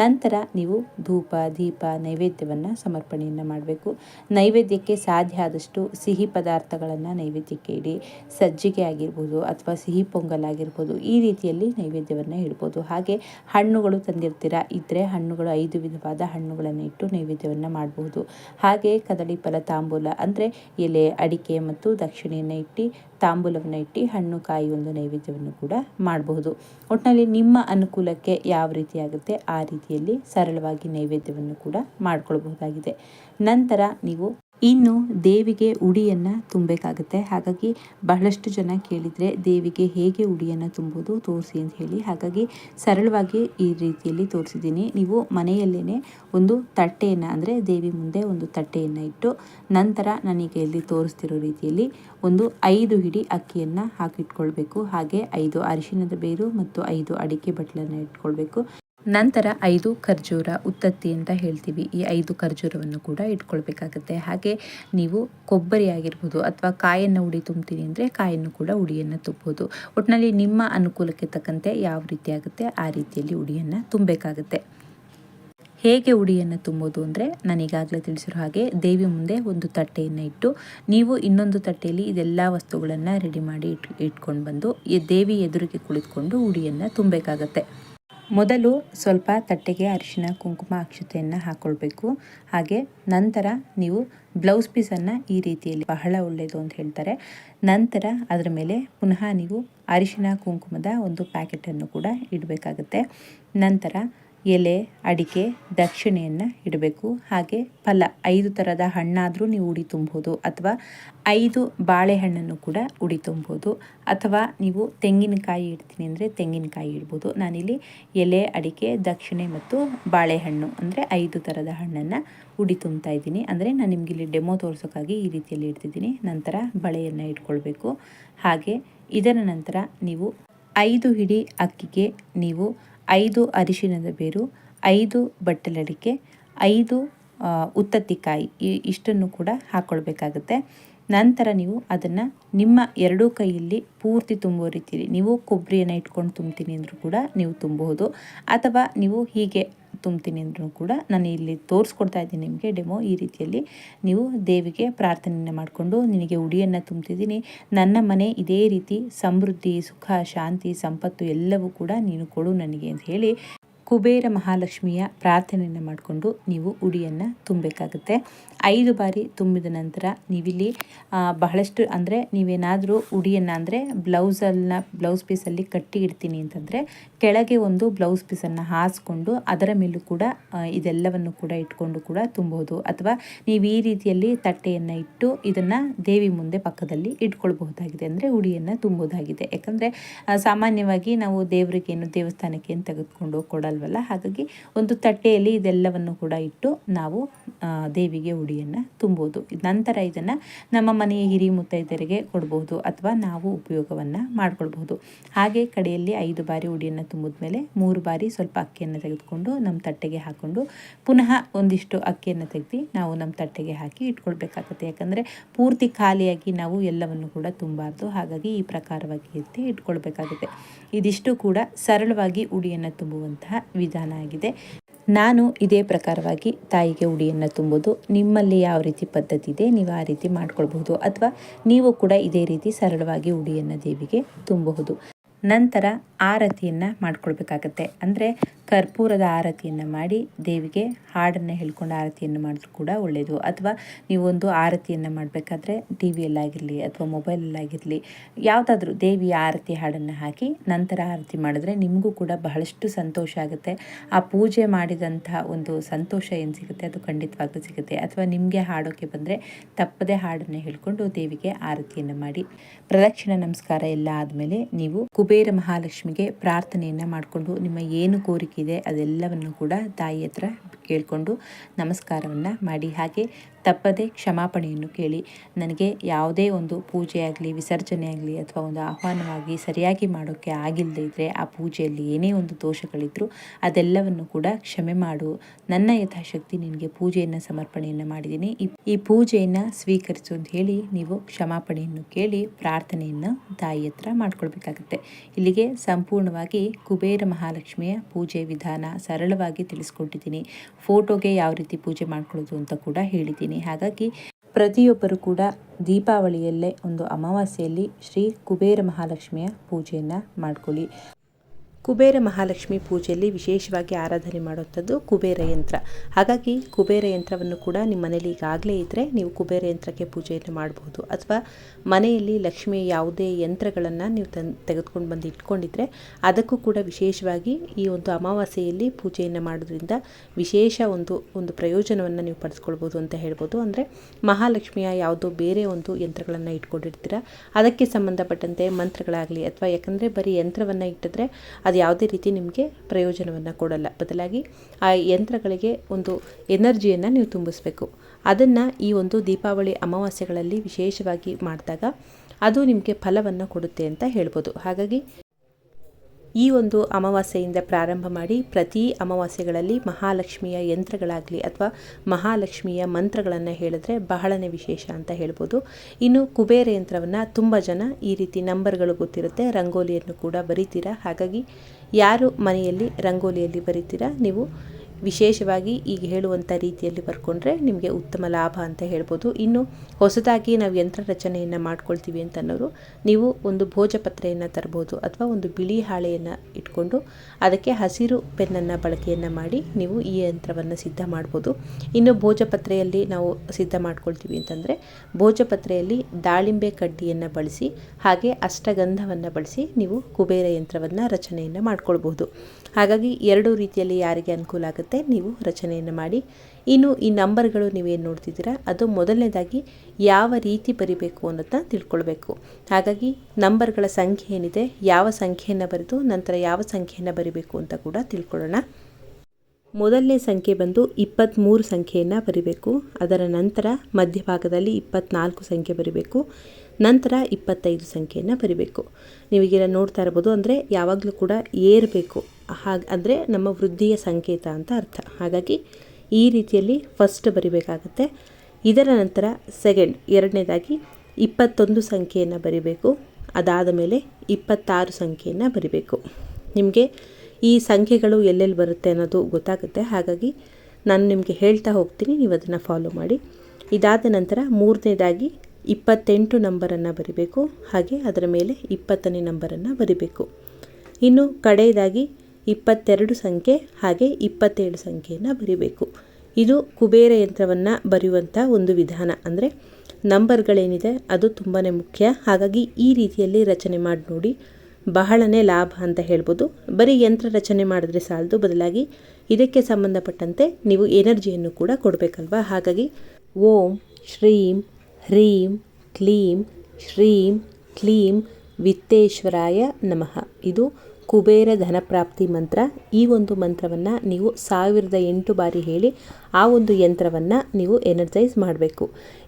ನಂತರ ನೀವು ಧೂಪ, ದೀಪ, ನೈವೇದ್ಯವನ್ನು ಸಮರ್ಪಣೆಯನ್ನು ಮಾಡಬೇಕು. ನೈವೇದ್ಯಕ್ಕೆ ಸಾಧ್ಯ ಆದಷ್ಟು ಸಿಹಿ ಪದಾರ್ಥಗಳನ್ನು ನೈವೇದ್ಯಕ್ಕೆ ಇಡಿ. ಸಜ್ಜಿಗೆ ಆಗಿರ್ಬೋದು ಅಥವಾ ಸಿಹಿ ಪೊಂಗಲ್ ಆಗಿರ್ಬೋದು ಈ ರೀತಿಯಲ್ಲಿ ನೈವೇದ್ಯವನ್ನು ಇಡ್ಬೋದು. ಹಾಗೆ ಹಣ್ಣುಗಳು ತಂದಿರ್ತೀರ ಇದ್ದರೆ ಹಣ್ಣುಗಳು ಐದು ವಿಧವಾದ ಹಣ್ಣುಗಳನ್ನು ಇಟ್ಟು ನೈವೇದ್ಯವನ್ನು ಮಾಡಬಹುದು ಹಾಗೆ ಕದಳಿ ಫಲ ತಾಂಬೂಲ ಅಂದರೆ ಎಲೆ, ಅಡಿಕೆ ಮತ್ತು ದಕ್ಷಿಣೆಯನ್ನು ಇಟ್ಟು ತಾಂಬೂಲವನ್ನು ಇಟ್ಟು ಹಣ್ಣು, ಕಾಯಿ ಒಂದು ನೈವೇದ್ಯವನ್ನು ಕೂಡ ಮಾಡಬಹುದು. ಒಟ್ಟಿನಲ್ಲಿ ನಿಮ್ಮ ಅನುಕೂಲಕ್ಕೆ ಯಾವ ರೀತಿ ಆಗುತ್ತೆ ಆ ರೀತಿಯಲ್ಲಿ ಸರಳವಾಗಿ ನೈವೇದ್ಯವನ್ನು ಕೂಡ ಮಾಡ್ಕೊಳ್ಬಹುದಾಗಿದೆ. ನಂತರ ನೀವು ಇನ್ನು ದೇವಿಗೆ ಉಡಿಯನ್ನು ತುಂಬಬೇಕಾಗುತ್ತೆ. ಹಾಗಾಗಿ ಬಹಳಷ್ಟು ಜನ ಕೇಳಿದರೆ ದೇವಿಗೆ ಹೇಗೆ ಉಡಿಯನ್ನು ತುಂಬೋದು ತೋರಿಸಿ ಅಂತ ಹೇಳಿ. ಹಾಗಾಗಿ ಸರಳವಾಗಿ ಈ ರೀತಿಯಲ್ಲಿ ತೋರಿಸಿದ್ದೀನಿ. ನೀವು ಮನೆಯಲ್ಲೇ ಒಂದು ತಟ್ಟೆಯನ್ನು, ಅಂದರೆ ದೇವಿ ಮುಂದೆ ಒಂದು ತಟ್ಟೆಯನ್ನು ಇಟ್ಟು ನಂತರ ನನಗೆ ಇಲ್ಲಿ ತೋರಿಸ್ತಿರೋ ರೀತಿಯಲ್ಲಿ ಒಂದು ಐದು ಹಿಡಿ ಅಕ್ಕಿಯನ್ನು ಹಾಕಿಟ್ಕೊಳ್ಬೇಕು. ಹಾಗೆ ಐದು ಅರಿಶಿಣದ ಬೇರು ಮತ್ತು ಐದು ಅಡಿಕೆ ಬಟ್ಲನ್ನು ಇಟ್ಕೊಳ್ಬೇಕು. ನಂತರ ಐದು ಖರ್ಜೂರ ಉತ್ತತ್ತಿ ಅಂತ ಹೇಳ್ತೀವಿ. ಈ ಐದು ಖರ್ಜೂರವನ್ನು ಕೂಡ ಇಟ್ಕೊಳ್ಬೇಕಾಗುತ್ತೆ. ಹಾಗೆ ನೀವು ಕೊಬ್ಬರಿ ಆಗಿರ್ಬೋದು ಅಥವಾ ಕಾಯನ್ನು ಉಡಿ ತುಂಬ್ತೀನಿ ಅಂದರೆ ಕಾಯನ್ನು ಕೂಡ ಉಡಿಯನ್ನು ತುಂಬೋದು. ಒಟ್ಟಿನಲ್ಲಿ ನಿಮ್ಮ ಅನುಕೂಲಕ್ಕೆ ತಕ್ಕಂತೆ ಯಾವ ರೀತಿ ಆಗುತ್ತೆ ಆ ರೀತಿಯಲ್ಲಿ ಉಡಿಯನ್ನು ತುಂಬಬೇಕಾಗುತ್ತೆ. ಹೇಗೆ ಉಡಿಯನ್ನು ತುಂಬೋದು ಅಂದರೆ ನಾನು ಈಗಾಗಲೇ ತಿಳಿಸಿರೋ ಹಾಗೆ ದೇವಿ ಮುಂದೆ ಒಂದು ತಟ್ಟೆಯನ್ನು ಇಟ್ಟು ನೀವು ಇನ್ನೊಂದು ತಟ್ಟೆಯಲ್ಲಿ ಇದೆಲ್ಲ ವಸ್ತುಗಳನ್ನು ರೆಡಿ ಮಾಡಿ ಇಟ್ ಇಟ್ಕೊಂಡು ಬಂದು ದೇವಿ ಎದುರಿಗೆ ಕುಳಿತುಕೊಂಡು ಉಡಿಯನ್ನು ತುಂಬಬೇಕಾಗತ್ತೆ ಮೊದಲು ಸ್ವಲ್ಪ ತಟ್ಟೆಗೆ ಅರಿಶಿನ, ಕುಂಕುಮ, ಅಕ್ಷತೆಯನ್ನು ಹಾಕ್ಕೊಳ್ಬೇಕು ಹಾಗೆ ನಂತರ ನೀವು ಬ್ಲೌಸ್ ಪೀಸನ್ನು ಈ ರೀತಿಯಲ್ಲಿ ಬಹಳ ಒಳ್ಳೆಯದು ಅಂತ ಹೇಳ್ತಾರೆ. ನಂತರ ಅದರ ಮೇಲೆ ಪುನಃ ನೀವು ಅರಿಶಿನ, ಕುಂಕುಮದ ಒಂದು ಪ್ಯಾಕೆಟನ್ನು ಕೂಡ ಇಡಬೇಕಾಗುತ್ತೆ. ನಂತರ ಎಲೆ, ಅಡಿಕೆ, ದಕ್ಷಿಣೆಯನ್ನು ಇಡಬೇಕು. ಹಾಗೆ ಫಲ, ಐದು ಥರದ ಹಣ್ಣಾದರೂ ನೀವು ಉಡಿ ತುಂಬೋದು ಅಥವಾ ಐದು ಬಾಳೆಹಣ್ಣನ್ನು ಕೂಡ ಉಡಿ ತುಂಬೋದು. ಅಥವಾ ನೀವು ತೆಂಗಿನಕಾಯಿ ಇಡ್ತೀನಿ ಅಂದರೆ ತೆಂಗಿನಕಾಯಿ ಇಡ್ಬೋದು. ನಾನಿಲ್ಲಿ ಎಲೆ, ಅಡಿಕೆ, ದಕ್ಷಿಣೆ ಮತ್ತು ಬಾಳೆಹಣ್ಣು ಅಂದರೆ ಐದು ಥರದ ಹಣ್ಣನ್ನು ಉಡಿ ತುಂಬ್ತಾ ಇದ್ದೀನಿ. ಅಂದರೆ ನಾನು ನಿಮಗೆ ಇಲ್ಲಿ ಡೆಮೋ ತೋರಿಸೋಕ್ಕಾಗಿ ಈ ರೀತಿಯಲ್ಲಿ ಇಡ್ತಿದ್ದೀನಿ. ನಂತರ ಬಳೆಯನ್ನು ಇಟ್ಕೊಳ್ಬೇಕು. ಹಾಗೆ ಇದರ ನಂತರ ನೀವು ಐದು ಹಿಡಿ ಅಕ್ಕಿಗೆ ನೀವು ಐದು ಅರಿಶಿಣದ ಬೇರು, ಐದು ಬಟ್ಟಲಡಿಕೆ, ಐದು ಉತ್ತತ್ತಿಕಾಯಿ ಇಷ್ಟನ್ನು ಕೂಡ ಹಾಕ್ಕೊಳ್ಬೇಕಾಗುತ್ತೆ ನಂತರ ನೀವು ಅದನ್ನು ನಿಮ್ಮ ಎರಡೂ ಕೈಯಲ್ಲಿ ಪೂರ್ತಿ ತುಂಬೋ ರೀತಿಯಲ್ಲಿ, ನೀವು ಕೊಬ್ಬರಿಯನ್ನು ಇಟ್ಕೊಂಡು ತುಂಬ್ತೀನಿ ಅಂದರೂ ಕೂಡ ನೀವು ತುಂಬಬಹುದು ಅಥವಾ ನೀವು ಹೀಗೆ ತುಂಬ್ತೀನಿ ಅಂದರೂ ಕೂಡ ನಾನು ಇಲ್ಲಿ ತೋರಿಸ್ಕೊಡ್ತಾ ಇದ್ದೀನಿ ನಿಮಗೆ ಡೆಮೋ ಈ ರೀತಿಯಲ್ಲಿ. ನೀವು ದೇವಿಗೆ ಪ್ರಾರ್ಥನೆಯನ್ನು ಮಾಡಿಕೊಂಡು ನಿನಗೆ ಉಡಿಯನ್ನು ತುಂಬ್ತಿದ್ದೀನಿ. ನನ್ನ ಮನೆ ಇದೇ ರೀತಿ ಸಮೃದ್ಧಿ, ಸುಖ, ಶಾಂತಿ, ಸಂಪತ್ತು ಎಲ್ಲವೂ ಕೂಡ ನೀನು ಕೊಡು ನನಗೆ ಅಂತ ಹೇಳಿ ಕುಬೇರ ಮಹಾಲಕ್ಷ್ಮಿಯ ಪ್ರಾರ್ಥನೆಯನ್ನು ಮಾಡಿಕೊಂಡು ನೀವು ಉಡಿಯನ್ನು ತುಂಬಬೇಕಾಗುತ್ತೆ. ಐದು ಬಾರಿ ತುಂಬಿದ ನಂತರ ನೀವಿಲ್ಲಿ ಬಹಳಷ್ಟು ಅಂದರೆ ನೀವೇನಾದರೂ ಉಡಿಯನ್ನು ಅಂದರೆ ಬ್ಲೌಸನ್ನ ಬ್ಲೌಸ್ ಪೀಸಲ್ಲಿ ಕಟ್ಟಿ ಇಡ್ತೀನಿ ಅಂತಂದರೆ ಕೆಳಗೆ ಒಂದು ಬ್ಲೌಸ್ ಪೀಸನ್ನು ಹಾಸ್ಕೊಂಡು ಅದರ ಮೇಲೂ ಕೂಡ ಇದೆಲ್ಲವನ್ನು ಕೂಡ ಇಟ್ಕೊಂಡು ಕೂಡ ತುಂಬೋದು ಅಥವಾ ನೀವು ಈ ರೀತಿಯಲ್ಲಿ ತಟ್ಟೆಯನ್ನು ಇಟ್ಟು ಇದನ್ನು ದೇವಿ ಮುಂದೆ ಪಕ್ಕದಲ್ಲಿ ಇಟ್ಕೊಳ್ಬಹುದಾಗಿದೆ ಅಂದರೆ ಉಡಿಯನ್ನು ತುಂಬೋದಾಗಿದೆ ಯಾಕಂದರೆ ಸಾಮಾನ್ಯವಾಗಿ ನಾವು ದೇವರಿಗೆ ಏನು ದೇವಸ್ಥಾನಕ್ಕೆ ಏನು ತೆಗೆದುಕೊಂಡು ಕೊಡಲ್ವ? ಅಲ್ವಲ್ಲ ಹಾಗಾಗಿ ಒಂದು ತಟ್ಟೆಯಲ್ಲಿ ಇದೆಲ್ಲವನ್ನು ಕೂಡ ಇಟ್ಟು ನಾವು ದೇವಿಗೆ ಉಡಿಯನ್ನು ತುಂಬೋದು. ನಂತರ ಇದನ್ನು ನಮ್ಮ ಮನೆಯ ಹಿರಿ ಮುತ್ತೈದರಿಗೆ ಕೊಡ್ಬೋದು ಅಥವಾ ನಾವು ಉಪಯೋಗವನ್ನು ಮಾಡ್ಕೊಳ್ಬಹುದು ಹಾಗೆ ಕಡೆಯಲ್ಲಿ ಐದು ಬಾರಿ ಉಡಿಯನ್ನು ತುಂಬಿದ ಮೇಲೆ ಮೂರು ಬಾರಿ ಸ್ವಲ್ಪ ಅಕ್ಕಿಯನ್ನು ತೆಗೆದುಕೊಂಡು ನಮ್ಮ ತಟ್ಟೆಗೆ ಹಾಕ್ಕೊಂಡು ಪುನಃ ಒಂದಿಷ್ಟು ಅಕ್ಕಿಯನ್ನು ತೆಗೆದು ನಾವು ನಮ್ಮ ತಟ್ಟೆಗೆ ಹಾಕಿ ಇಟ್ಕೊಳ್ಬೇಕಾಗತ್ತೆ. ಯಾಕಂದರೆ ಪೂರ್ತಿ ಖಾಲಿಯಾಗಿ ನಾವು ಎಲ್ಲವನ್ನು ಕೂಡ ತುಂಬಾರ್ದು. ಹಾಗಾಗಿ ಈ ಪ್ರಕಾರವಾಗಿ ಎತ್ತಿ ಇಟ್ಕೊಳ್ಬೇಕಾಗುತ್ತೆ. ಇದಿಷ್ಟು ಕೂಡ ಸರಳವಾಗಿ ಉಡಿಯನ್ನು ತುಂಬುವಂತಹ ವಿಧಾನ ಆಗಿದೆ. ನಾನು ಇದೇ ಪ್ರಕಾರವಾಗಿ ತಾಯಿಗೆ ಉಡಿಯನ್ನು ತುಂಬೋದು. ನಿಮ್ಮಲ್ಲಿ ಯಾವ ರೀತಿ ಪದ್ಧತಿ ಇದೆ, ನೀವು ಆ ರೀತಿ ಮಾಡ್ಕೊಳ್ಬಹುದು. ಅಥವಾ ನೀವು ಕೂಡ ಇದೇ ರೀತಿ ಸರಳವಾಗಿ ಉಡಿಯನ್ನು ದೇವಿಗೆ ತುಂಬಬಹುದು. ನಂತರ ಆರತಿಯನ್ನು ಮಾಡ್ಕೊಳ್ಬೇಕಾಗತ್ತೆ. ಅಂದರೆ ಕರ್ಪೂರದ ಆರತಿಯನ್ನು ಮಾಡಿ ದೇವಿಗೆ ಹಾಡನ್ನು ಹೇಳ್ಕೊಂಡು ಆರತಿಯನ್ನು ಮಾಡಿದ್ರು ಕೂಡ ಒಳ್ಳೆಯದು ಅಥವಾ ನೀವೊಂದು ಆರತಿಯನ್ನು ಮಾಡಬೇಕಾದ್ರೆ ಟಿ ವಿಯಲ್ಲಾಗಿರಲಿ ಅಥವಾ ಮೊಬೈಲಲ್ಲಾಗಿರಲಿ, ಯಾವುದಾದ್ರೂ ದೇವಿಯ ಆರತಿ ಹಾಡನ್ನು ಹಾಕಿ ನಂತರ ಆರತಿ ಮಾಡಿದ್ರೆ ನಿಮಗೂ ಕೂಡ ಬಹಳಷ್ಟು ಸಂತೋಷ ಆಗುತ್ತೆ. ಆ ಪೂಜೆ ಮಾಡಿದಂತಹ ಒಂದು ಸಂತೋಷ ಏನು ಸಿಗುತ್ತೆ? ಅದು ಖಂಡಿತವಾಗ್ಲೂ ಸಿಗುತ್ತೆ. ಅಥವಾ ನಿಮಗೆ ಹಾಡೋಕ್ಕೆ ಬಂದರೆ ತಪ್ಪದೇ ಹಾಡನ್ನು ಹೇಳ್ಕೊಂಡು ದೇವಿಗೆ ಆರತಿಯನ್ನು ಮಾಡಿ. ಪ್ರದಕ್ಷಿಣ ನಮಸ್ಕಾರ ಎಲ್ಲ ಆದಮೇಲೆ ನೀವು ಕುಬೇರ ಮಹಾಲಕ್ಷ್ಮಿಗೆ ಪ್ರಾರ್ಥನೆಯನ್ನು ಮಾಡಿಕೊಂಡು ನಿಮ್ಮ ಏನು ಕೋರಿಕೆ ಇದೆ ಅದೆಲ್ಲವನ್ನು ಕೂಡ ತಾಯಿ ಹತ್ರ ಕೇಳಿಕೊಂಡು ನಮಸ್ಕಾರವನ್ನು ಮಾಡಿ. ಹಾಗೆ ತಪ್ಪದೆ ಕ್ಷಮಾಪಣೆಯನ್ನು ಕೇಳಿ. ನನಗೆ ಯಾವುದೇ ಒಂದು ಪೂಜೆ ವಿಸರ್ಜನೆ ಆಗಲಿ ಅಥವಾ ಒಂದು ಆಹ್ವಾನವಾಗಿ ಸರಿಯಾಗಿ ಮಾಡೋಕ್ಕೆ ಆಗಿಲ್ಲದೆ ಇದ್ದರೆ ಆ ಪೂಜೆಯಲ್ಲಿ ಏನೇ ಒಂದು ದೋಷಗಳಿದ್ದರೂ ಅದೆಲ್ಲವನ್ನು ಕೂಡ ಕ್ಷಮೆ ಮಾಡು. ನನ್ನ ಯಥಾಶಕ್ತಿ ನಿನಗೆ ಪೂಜೆಯನ್ನು, ಸಮರ್ಪಣೆಯನ್ನು ಮಾಡಿದ್ದೀನಿ. ಈ ಈ ಪೂಜೆಯನ್ನು ಸ್ವೀಕರಿಸು ಅಂತ ಹೇಳಿ ನೀವು ಕ್ಷಮಾಪಣೆಯನ್ನು ಕೇಳಿ ಪ್ರಾರ್ಥನೆಯನ್ನು ತಾಯಿ ಹತ್ರ ಮಾಡ್ಕೊಳ್ಬೇಕಾಗತ್ತೆ. ಇಲ್ಲಿಗೆ ಸಂಪೂರ್ಣವಾಗಿ ಕುಬೇರ ಮಹಾಲಕ್ಷ್ಮಿಯ ಪೂಜೆ ವಿಧಾನ ಸರಳವಾಗಿ ತಿಳಿಸ್ಕೊಟ್ಟಿದ್ದೀನಿ. ಫೋಟೋಗೆ ಯಾವ ರೀತಿ ಪೂಜೆ ಮಾಡ್ಕೊಳ್ಳೋದು ಅಂತ ಕೂಡ ಹೇಳಿದ್ದೀನಿ. ಹಾಗಾಗಿ ಪ್ರತಿಯೊಬ್ಬರು ಕೂಡ ದೀಪಾವಳಿಯಲ್ಲೇ ಒಂದು ಅಮಾವಾಸ್ಯೆಯಲ್ಲಿ ಶ್ರೀ ಕುಬೇರ ಮಹಾಲಕ್ಷ್ಮಿಯ ಪೂಜೆಯನ್ನು ಮಾಡ್ಕೊಳ್ಳಿ. ಕುಬೇರ ಮಹಾಲಕ್ಷ್ಮಿ ಪೂಜೆಯಲ್ಲಿ ವಿಶೇಷವಾಗಿ ಆರಾಧನೆ ಮಾಡುವಂಥದ್ದು ಕುಬೇರ ಯಂತ್ರ. ಹಾಗಾಗಿ ಕುಬೇರ ಯಂತ್ರವನ್ನು ಕೂಡ ನಿಮ್ಮ ಮನೇಲಿ ಈಗಾಗಲೇ ಇದ್ದರೆ ನೀವು ಕುಬೇರ ಯಂತ್ರಕ್ಕೆ ಪೂಜೆಯನ್ನು ಮಾಡಬಹುದು ಅಥವಾ ಮನೆಯಲ್ಲಿ ಲಕ್ಷ್ಮಿ ಯಾವುದೇ ಯಂತ್ರಗಳನ್ನು ನೀವು ತನ್ ತೆಗೆದುಕೊಂಡು ಬಂದು ಇಟ್ಕೊಂಡಿದ್ರೆ ಅದಕ್ಕೂ ಕೂಡ ವಿಶೇಷವಾಗಿ ಈ ಒಂದು ಅಮಾವಾಸ್ಯೆಯಲ್ಲಿ ಪೂಜೆಯನ್ನು ಮಾಡೋದ್ರಿಂದ ವಿಶೇಷ ಒಂದು ಒಂದು ಪ್ರಯೋಜನವನ್ನು ನೀವು ಪಡೆದುಕೊಳ್ಬೋದು ಅಂತ ಹೇಳ್ಬೋದು. ಅಂದರೆ ಮಹಾಲಕ್ಷ್ಮಿಯ ಯಾವುದೋ ಬೇರೆ ಒಂದು ಯಂತ್ರಗಳನ್ನು ಇಟ್ಕೊಂಡಿರ್ತೀರ, ಅದಕ್ಕೆ ಸಂಬಂಧಪಟ್ಟಂತೆ ಮಂತ್ರಗಳಾಗಲಿ ಅಥವಾ ಯಾಕಂದರೆ ಬರೀ ಯಂತ್ರವನ್ನು ಇಟ್ಟಿದ್ರೆ ಅದು ಯಾವುದೇ ರೀತಿ ನಿಮಗೆ ಪ್ರಯೋಜನವನ್ನು ಕೊಡಲ್ಲ. ಬದಲಾಗಿ ಆ ಯಂತ್ರಗಳಿಗೆ ಒಂದು ಎನರ್ಜಿಯನ್ನು ನೀವು ತುಂಬಿಸ್ಬೇಕು. ಅದನ್ನು ಈ ಒಂದು ದೀಪಾವಳಿ ಅಮಾವಾಸ್ಯೆಗಳಲ್ಲಿ ವಿಶೇಷವಾಗಿ ಮಾಡಿದಾಗ ಅದು ನಿಮಗೆ ಫಲವನ್ನು ಕೊಡುತ್ತೆ ಅಂತ ಹೇಳ್ಬೋದು. ಹಾಗಾಗಿ ಈ ಒಂದು ಅಮಾವಾಸ್ಯೆಯಿಂದ ಪ್ರಾರಂಭ ಮಾಡಿ ಪ್ರತಿ ಅಮಾವಾಸ್ಯೆಗಳಲ್ಲಿ ಮಹಾಲಕ್ಷ್ಮಿಯ ಯಂತ್ರಗಳಾಗಲಿ ಅಥವಾ ಮಹಾಲಕ್ಷ್ಮಿಯ ಮಂತ್ರಗಳನ್ನು ಹೇಳಿದ್ರೆ ಬಹಳನೇ ವಿಶೇಷ ಅಂತ ಹೇಳ್ಬೋದು. ಇನ್ನು ಕುಬೇರ ಯಂತ್ರವನ್ನು ತುಂಬ ಜನ ಈ ರೀತಿ ನಂಬರ್ಗಳು ಗೊತ್ತಿರುತ್ತೆ. ರಂಗೋಲಿಯನ್ನು ಕೂಡ ಬರಿತೀರಾ? ಹಾಗಾಗಿ ಯಾರು ಮನೆಯಲ್ಲಿ ರಂಗೋಲಿಯಲ್ಲಿ ಬರಿತೀರಾ? ನೀವು ವಿಶೇಷವಾಗಿ ಈಗ ಹೇಳುವಂಥ ರೀತಿಯಲ್ಲಿ ಬರ್ಕೊಂಡ್ರೆ ನಿಮಗೆ ಉತ್ತಮ ಲಾಭ ಅಂತ ಹೇಳ್ಬೋದು. ಇನ್ನು ಹೊಸದಾಗಿ ನಾವು ಯಂತ್ರ ರಚನೆಯನ್ನು ಮಾಡ್ಕೊಳ್ತೀವಿ ಅಂತ ಅನ್ನೋರು ನೀವು ಒಂದು ಭೋಜಪತ್ರೆಯನ್ನು ತರ್ಬೋದು ಅಥವಾ ಒಂದು ಬಿಳಿ ಹಾಳೆಯನ್ನು ಇಟ್ಕೊಂಡು ಅದಕ್ಕೆ ಹಸಿರು ಪೆನ್ನನ್ನು ಬಳಕೆಯನ್ನು ಮಾಡಿ ನೀವು ಈ ಯಂತ್ರವನ್ನು ಸಿದ್ಧ ಮಾಡ್ಬೋದು. ಇನ್ನು ಭೋಜಪತ್ರೆಯಲ್ಲಿ ನಾವು ಸಿದ್ಧ ಮಾಡ್ಕೊಳ್ತೀವಿ ಅಂತಂದರೆ ಭೋಜಪತ್ರೆಯಲ್ಲಿ ದಾಳಿಂಬೆ ಕಡ್ಡಿಯನ್ನು ಬಳಸಿ ಹಾಗೆ ಅಷ್ಟಗಂಧವನ್ನು ಬಳಸಿ ನೀವು ಕುಬೇರ ಯಂತ್ರವನ್ನು ರಚನೆಯನ್ನು ಮಾಡ್ಕೊಳ್ಬೋದು. ಹಾಗಾಗಿ ಎರಡು ರೀತಿಯಲ್ಲಿ ಯಾರಿಗೆ ಅನುಕೂಲ ಆಗುತ್ತೆ ನೀವು ರಚನೆಯನ್ನು ಮಾಡಿ. ಇನ್ನು ಈ ನಂಬರ್ಗಳು ನೀವೇನು ನೋಡ್ತಿದ್ದೀರಾ, ಅದು ಮೊದಲನೇದಾಗಿ ಯಾವ ರೀತಿ ಬರಿಬೇಕು ಅನ್ನೋದನ್ನ ತಿಳ್ಕೊಳ್ಬೇಕು. ಹಾಗಾಗಿ ನಂಬರ್ಗಳ ಸಂಖ್ಯೆ ಏನಿದೆ, ಯಾವ ಸಂಖ್ಯೆಯನ್ನು ಬರೆದು ನಂತರ ಯಾವ ಸಂಖ್ಯೆಯನ್ನು ಬರಿಬೇಕು ಅಂತ ಕೂಡ ತಿಳ್ಕೊಳ್ಳೋಣ. ಮೊದಲನೇ ಸಂಖ್ಯೆ ಬಂದು ಇಪ್ಪತ್ತ್ಮೂರು ಸಂಖ್ಯೆಯನ್ನು ಬರಿಬೇಕು. ಅದರ ನಂತರ ಮಧ್ಯಭಾಗದಲ್ಲಿ ಇಪ್ಪತ್ನಾಲ್ಕು ಸಂಖ್ಯೆ ಬರಿಬೇಕು. ನಂತರ ಇಪ್ಪತ್ತೈದು ಸಂಖ್ಯೆಯನ್ನು ಬರಿಬೇಕು. ನೀವೀಗೆಲ್ಲ ನೋಡ್ತಾ ಇರ್ಬೋದು ಅಂದರೆ ಯಾವಾಗಲೂ ಕೂಡ ಏರಬೇಕು. ಹಾಗೆ ಅಂದರೆ ನಮ್ಮ ವೃದ್ಧಿಯ ಸಂಕೇತ ಅಂತ ಅರ್ಥ. ಹಾಗಾಗಿ ಈ ರೀತಿಯಲ್ಲಿ ಫಸ್ಟ್ ಬರಿಬೇಕಾಗತ್ತೆ. ಇದರ ನಂತರ ಸೆಕೆಂಡ್ ಎರಡನೇದಾಗಿ ಇಪ್ಪತ್ತೊಂದು ಸಂಖ್ಯೆಯನ್ನು ಬರಿಬೇಕು. ಅದಾದ ಮೇಲೆ ಇಪ್ಪತ್ತಾರು ಸಂಖ್ಯೆಯನ್ನು ಬರಿಬೇಕು. ನಿಮಗೆ ಈ ಸಂಖ್ಯೆಗಳು ಎಲ್ಲೆಲ್ಲಿ ಬರುತ್ತೆ ಅನ್ನೋದು ಗೊತ್ತಾಗುತ್ತೆ. ಹಾಗಾಗಿ ನಾನು ನಿಮಗೆ ಹೇಳ್ತಾ ಹೋಗ್ತೀನಿ, ನೀವು ಅದನ್ನು ಫಾಲೋ ಮಾಡಿ. ಇದಾದ ನಂತರ ಮೂರನೇದಾಗಿ ಇಪ್ಪತ್ತೆಂಟು ನಂಬರನ್ನು ಬರಿಬೇಕು. ಹಾಗೆ ಅದರ ಮೇಲೆ ಇಪ್ಪತ್ತನೇ ನಂಬರನ್ನು ಬರಿಬೇಕು. ಇನ್ನು ಕಡೆಯದಾಗಿ ಇಪ್ಪತ್ತೆರಡು ಸಂಖ್ಯೆ, ಹಾಗೆ ಇಪ್ಪತ್ತೇಳು ಸಂಖ್ಯೆಯನ್ನು ಬರಿಬೇಕು. ಇದು ಕುಬೇರ ಯಂತ್ರವನ್ನು ಬರೆಯುವಂಥ ಒಂದು ವಿಧಾನ. ಅಂದರೆ ನಂಬರ್ಗಳೇನಿದೆ, ಅದು ತುಂಬಾ ಮುಖ್ಯ. ಹಾಗಾಗಿ ಈ ರೀತಿಯಲ್ಲಿ ರಚನೆ ಮಾಡಿ ನೋಡಿ. ಬಹಳನೇ ಲಾಭ ಅಂತ ಹೇಳ್ಬೋದು. ಬರೀ ಯಂತ್ರ ರಚನೆ ಮಾಡಿದ್ರೆ ಸಾಲದು. ಬದಲಾಗಿ ಇದಕ್ಕೆ ಸಂಬಂಧಪಟ್ಟಂತೆ ನೀವು ಎನರ್ಜಿಯನ್ನು ಕೂಡ ಕೊಡಬೇಕಲ್ವಾ? ಹಾಗಾಗಿ ಓಂ, ಶ್ರೀಂ ಹ್ರೀಂ ಕ್ಲೀಂ ಶ್ರೀಂ ಕ್ಲೀಂ ವಿತ್ತೇಶ್ವರಾಯ ನಮಃ ಇದು ಕುಬೇರ ಧನಪ್ರಾಪ್ತಿ ಮಂತ್ರ. ಈ ಒಂದು ಮಂತ್ರವನ್ನು ನೀವು ಸಾವಿರದ ಎಂಟು ಬಾರಿ ಹೇಳಿ ಆ ಒಂದು ಯಂತ್ರವನ್ನು ನೀವು ಎನರ್ಜೈಸ್ ಮಾಡಬೇಕು.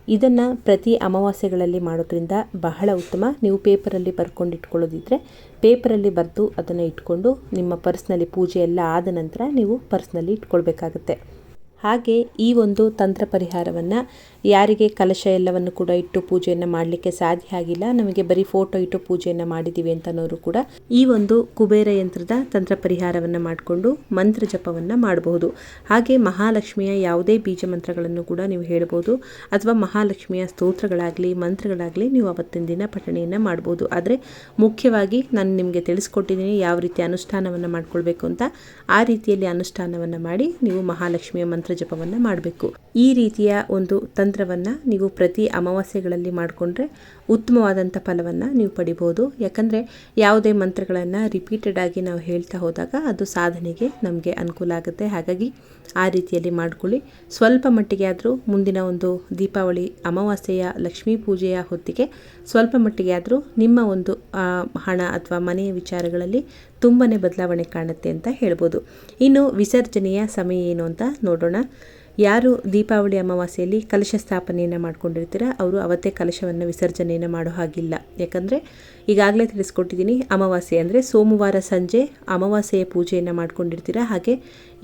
ಇದನ್ನು ಪ್ರತಿ ಅಮಾವಾಸ್ಯೆಗಳಲ್ಲಿ ಮಾಡೋದ್ರಿಂದ ಬಹಳ ಉತ್ತಮ. ನೀವು ಪೇಪರಲ್ಲಿ ಬರ್ಕೊಂಡು ಇಟ್ಕೊಳ್ಳೋದಿದ್ರೆ ಪೇಪರಲ್ಲಿ ಬರೆದು ಅದನ್ನು ಇಟ್ಕೊಂಡು ನಿಮ್ಮ ಪರ್ಸ್ನಲ್ಲಿ ಪೂಜೆ ಎಲ್ಲ ಆದ ನಂತರ ನೀವು ಪರ್ಸ್ನಲ್ಲಿ ಇಟ್ಕೊಳ್ಬೇಕಾಗತ್ತೆ. ಹಾಗೆ ಈ ಒಂದು ತಂತ್ರ ಪರಿಹಾರವನ್ನು ಯಾರಿಗೆ ಕಲಶ ಎಲ್ಲವನ್ನು ಕೂಡ ಇಟ್ಟು ಪೂಜೆಯನ್ನು ಮಾಡಲಿಕ್ಕೆ ಸಾಧ್ಯ ಆಗಿಲ್ಲ, ನಮಗೆ ಬರೀ ಫೋಟೋ ಇಟ್ಟು ಪೂಜೆಯನ್ನು ಮಾಡಿದ್ದೀವಿ ಅಂತನೋರು ಕೂಡ ಈ ಒಂದು ಕುಬೇರ ಯಂತ್ರದ ತಂತ್ರ ಪರಿಹಾರವನ್ನು ಮಾಡಿಕೊಂಡು ಮಂತ್ರ ಜಪವನ್ನು ಮಾಡಬಹುದು. ಹಾಗೆ ಮಹಾಲಕ್ಷ್ಮಿಯ ಯಾವುದೇ ಬೀಜ ಮಂತ್ರಗಳನ್ನು ಕೂಡ ನೀವು ಹೇಳ್ಬೋದು, ಅಥವಾ ಮಹಾಲಕ್ಷ್ಮಿಯ ಸ್ತೋತ್ರಗಳಾಗಲಿ, ಮಂತ್ರಗಳಾಗಲಿ ನೀವು ಅವತ್ತಿನ ದಿನ ಪಠಣೆಯನ್ನು ಮಾಡ್ಬೋದು. ಆದರೆ ಮುಖ್ಯವಾಗಿ ನಾನು ನಿಮಗೆ ತಿಳಿಸ್ಕೊಟ್ಟಿದ್ದೀನಿ ಯಾವ ರೀತಿ ಅನುಷ್ಠಾನವನ್ನು ಮಾಡ್ಕೊಳ್ಬೇಕು ಅಂತ. ಆ ರೀತಿಯಲ್ಲಿ ಅನುಷ್ಠಾನವನ್ನು ಮಾಡಿ ನೀವು ಮಹಾಲಕ್ಷ್ಮಿಯ ಮಂತ್ರ ಜಪವನ್ನು ಮಾಡಬೇಕು. ಈ ರೀತಿಯ ಒಂದು ತಂತ್ರವನ್ನು ನೀವು ಪ್ರತಿ ಅಮಾವಾಸ್ಯೆಗಳಲ್ಲಿ ಮಾಡಿಕೊಂಡ್ರೆ ಉತ್ತಮವಾದಂಥ ಫಲವನ್ನು ನೀವು ಪಡಿಬೋದು. ಯಾಕಂದರೆ ಯಾವುದೇ ಮಂತ್ರಗಳನ್ನು ರಿಪೀಟೆಡ್ ಆಗಿ ನಾವು ಹೇಳ್ತಾ ಹೋದಾಗ ಅದು ಸಾಧನೆಗೆ ನಮಗೆ ಅನುಕೂಲ ಆಗುತ್ತೆ. ಹಾಗಾಗಿ ಆ ರೀತಿಯಲ್ಲಿ ಮಾಡ್ಕೊಳ್ಳಿ. ಸ್ವಲ್ಪ ಮಟ್ಟಿಗೆ ಆದರೂ ಮುಂದಿನ ಒಂದು ದೀಪಾವಳಿ, ಅಮಾವಾಸ್ಯೆಯ ಲಕ್ಷ್ಮೀ ಪೂಜೆಯ ಹೊತ್ತಿಗೆ ಸ್ವಲ್ಪ ಮಟ್ಟಿಗೆ ಆದರೂ ನಿಮ್ಮ ಒಂದು ಹಣ ಅಥವಾ ಮನೆಯ ವಿಚಾರಗಳಲ್ಲಿ ತುಂಬಾ ಬದಲಾವಣೆ ಕಾಣುತ್ತೆ ಅಂತ ಹೇಳ್ಬೋದು. ಇನ್ನು ವಿಸರ್ಜನೆಯ ಸಮಯ ಏನು ಅಂತ ನೋಡೋಣ. ಯಾರು ದೀಪಾವಳಿ ಅಮಾವಾಸ್ಯೆಯಲ್ಲಿ ಕಲಶ ಸ್ಥಾಪನೆಯನ್ನು ಮಾಡ್ಕೊಂಡಿರ್ತೀರ ಅವರು ಅವತ್ತೇ ಕಲಶವನ್ನು ವಿಸರ್ಜನೆಯನ್ನು ಮಾಡೋ ಹಾಗಿಲ್ಲ. ಯಾಕಂದರೆ ಈಗಾಗಲೇ ತಿಳಿಸ್ಕೊಟ್ಟಿದ್ದೀನಿ ಅಮಾವಾಸ್ಯೆ ಅಂದರೆ ಸೋಮವಾರ ಸಂಜೆ ಅಮಾವಾಸ್ಯೆಯ ಪೂಜೆಯನ್ನು ಮಾಡ್ಕೊಂಡಿರ್ತೀರ? ಹಾಗೆ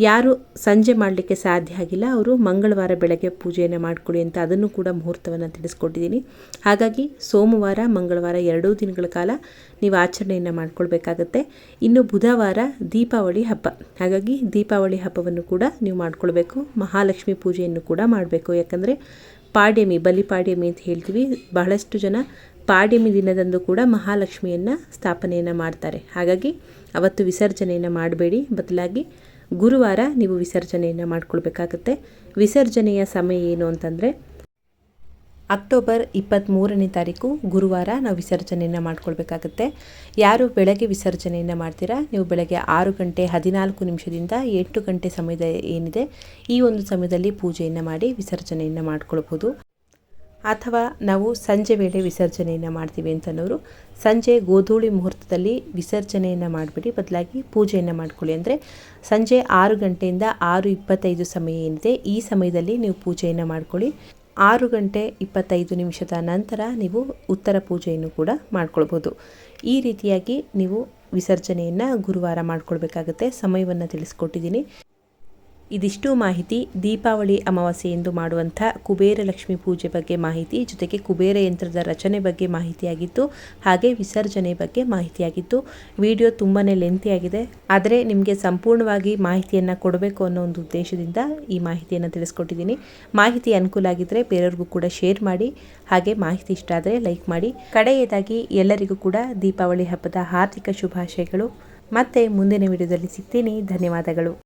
ಯಾರು ಸಂಜೆ ಮಾಡಲಿಕ್ಕೆ ಸಾಧ್ಯ ಆಗಿಲ್ಲ, ಅವರು ಮಂಗಳವಾರ ಬೆಳಗ್ಗೆ ಪೂಜೆಯನ್ನು ಮಾಡಿಕೊಡಿ ಅಂತ ಅದನ್ನು ಕೂಡ ಮುಹೂರ್ತವನ್ನು ತಿಳಿಸ್ಕೊಟ್ಟಿದ್ದೀನಿ. ಹಾಗಾಗಿ ಸೋಮವಾರ, ಮಂಗಳವಾರ ಎರಡೂ ದಿನಗಳ ಕಾಲ ನೀವು ಆಚರಣೆಯನ್ನು ಮಾಡ್ಕೊಳ್ಬೇಕಾಗತ್ತೆ. ಇನ್ನು ಬುಧವಾರ ದೀಪಾವಳಿ ಹಬ್ಬ. ಹಾಗಾಗಿ ದೀಪಾವಳಿ ಹಬ್ಬವನ್ನು ಕೂಡ ನೀವು ಮಾಡ್ಕೊಳ್ಬೇಕು, ಮಹಾಲಕ್ಷ್ಮಿ ಪೂಜೆಯನ್ನು ಕೂಡ ಮಾಡಬೇಕು. ಯಾಕಂದರೆ ಪಾಡ್ಯಮಿ ಬಲಿಪಾಡ್ಯಮಿ ಅಂತ ಹೇಳ್ತೀವಿ. ಬಹಳಷ್ಟು ಜನ ಪಾಡ್ಯಮಿ ದಿನದಂದು ಕೂಡ ಮಹಾಲಕ್ಷ್ಮಿಯನ್ನು ಸ್ಥಾಪನೆಯನ್ನು ಮಾಡ್ತಾರೆ. ಹಾಗಾಗಿ ಅವತ್ತು ವಿಸರ್ಜನೆಯನ್ನು ಮಾಡಬೇಡಿ. ಬದಲಾಗಿ ಗುರುವಾರ ನೀವು ವಿಸರ್ಜನೆಯನ್ನು ಮಾಡ್ಕೊಳ್ಬೇಕಾಗತ್ತೆ. ವಿಸರ್ಜನೆಯ ಸಮಯ ಏನು ಅಂತಂದರೆ ಅಕ್ಟೋಬರ್ ಇಪ್ಪತ್ತ್ಮೂರನೇ ತಾರೀಕು ಗುರುವಾರ ನಾವು ವಿಸರ್ಜನೆಯನ್ನು ಮಾಡ್ಕೊಳ್ಬೇಕಾಗತ್ತೆ. ಯಾರು ಬೆಳಗ್ಗೆ ವಿಸರ್ಜನೆಯನ್ನು ಮಾಡ್ತೀರಾ? ನೀವು ಬೆಳಗ್ಗೆ ಆರು ಗಂಟೆ ಹದಿನಾಲ್ಕು ನಿಮಿಷದಿಂದ ಎಂಟು ಗಂಟೆ ಸಮಯದ ಏನಿದೆ, ಈ ಒಂದು ಸಮಯದಲ್ಲಿ ಪೂಜೆಯನ್ನು ಮಾಡಿ ವಿಸರ್ಜನೆಯನ್ನು ಮಾಡ್ಕೊಳ್ಬೋದು. ಅಥವಾ ನಾವು ಸಂಜೆ ವೇಳೆ ವಿಸರ್ಜನೆಯನ್ನು ಮಾಡ್ತೀವಿ ಅಂತನೋರು ಸಂಜೆ ಗೋಧೂಳಿ ಮುಹೂರ್ತದಲ್ಲಿ ವಿಸರ್ಜನೆಯನ್ನು ಮಾಡಿಬಿಡಿ. ಬದಲಾಗಿ ಪೂಜೆಯನ್ನು ಮಾಡ್ಕೊಳ್ಳಿ. ಅಂದರೆ ಸಂಜೆ ಆರು ಗಂಟೆಯಿಂದ ಆರು ಇಪ್ಪತ್ತೈದು ಸಮಯ ಏನಿದೆ, ಈ ಸಮಯದಲ್ಲಿ ನೀವು ಪೂಜೆಯನ್ನು ಮಾಡ್ಕೊಳ್ಳಿ. ಆರು ಗಂಟೆ ಇಪ್ಪತ್ತೈದು ನಿಮಿಷದ ನಂತರ ನೀವು ಉತ್ತರ ಪೂಜೆಯನ್ನು ಕೂಡ ಮಾಡ್ಕೊಳ್ಬೋದು. ಈ ರೀತಿಯಾಗಿ ನೀವು ವಿಸರ್ಜನೆಯನ್ನು ಗುರುವಾರ ಮಾಡ್ಕೊಳ್ಬೇಕಾಗತ್ತೆ. ಸಮಯವನ್ನು ತಿಳಿಸ್ಕೊಟ್ಟಿದ್ದೀನಿ. ಇದಿಷ್ಟು ಮಾಹಿತಿ ದೀಪಾವಳಿ ಅಮಾವಾಸ್ಯೆ ಎಂದು ಮಾಡುವಂಥ ಕುಬೇರ ಲಕ್ಷ್ಮಿ ಪೂಜೆ ಬಗ್ಗೆ ಮಾಹಿತಿ, ಜೊತೆಗೆ ಕುಬೇರ ಯಂತ್ರದ ರಚನೆ ಬಗ್ಗೆ ಮಾಹಿತಿಯಾಗಿತ್ತು, ಹಾಗೆ ವಿಸರ್ಜನೆ ಬಗ್ಗೆ ಮಾಹಿತಿಯಾಗಿತ್ತು. ವಿಡಿಯೋ ತುಂಬಾ ಲೆಂತಿಯಾಗಿದೆ ಆದರೆ ನಿಮಗೆ ಸಂಪೂರ್ಣವಾಗಿ ಮಾಹಿತಿಯನ್ನು ಕೊಡಬೇಕು ಅನ್ನೋ ಒಂದು ಉದ್ದೇಶದಿಂದ ಈ ಮಾಹಿತಿಯನ್ನು ತಿಳಿಸ್ಕೊಟ್ಟಿದ್ದೀನಿ. ಮಾಹಿತಿ ಅನುಕೂಲ ಆಗಿದ್ದರೆ ಬೇರೆಯವ್ರಿಗೂ ಕೂಡ ಶೇರ್ ಮಾಡಿ, ಹಾಗೆ ಮಾಹಿತಿ ಇಷ್ಟ ಆದರೆ ಲೈಕ್ ಮಾಡಿ. ಕಡೆಯದಾಗಿ ಎಲ್ಲರಿಗೂ ಕೂಡ ದೀಪಾವಳಿ ಹಬ್ಬದ ಹಾರ್ದಿಕ ಶುಭಾಶಯಗಳು. ಮತ್ತೆ ಮುಂದಿನ ವಿಡಿಯೋದಲ್ಲಿ ಸಿಗ್ತೀನಿ. ಧನ್ಯವಾದಗಳು.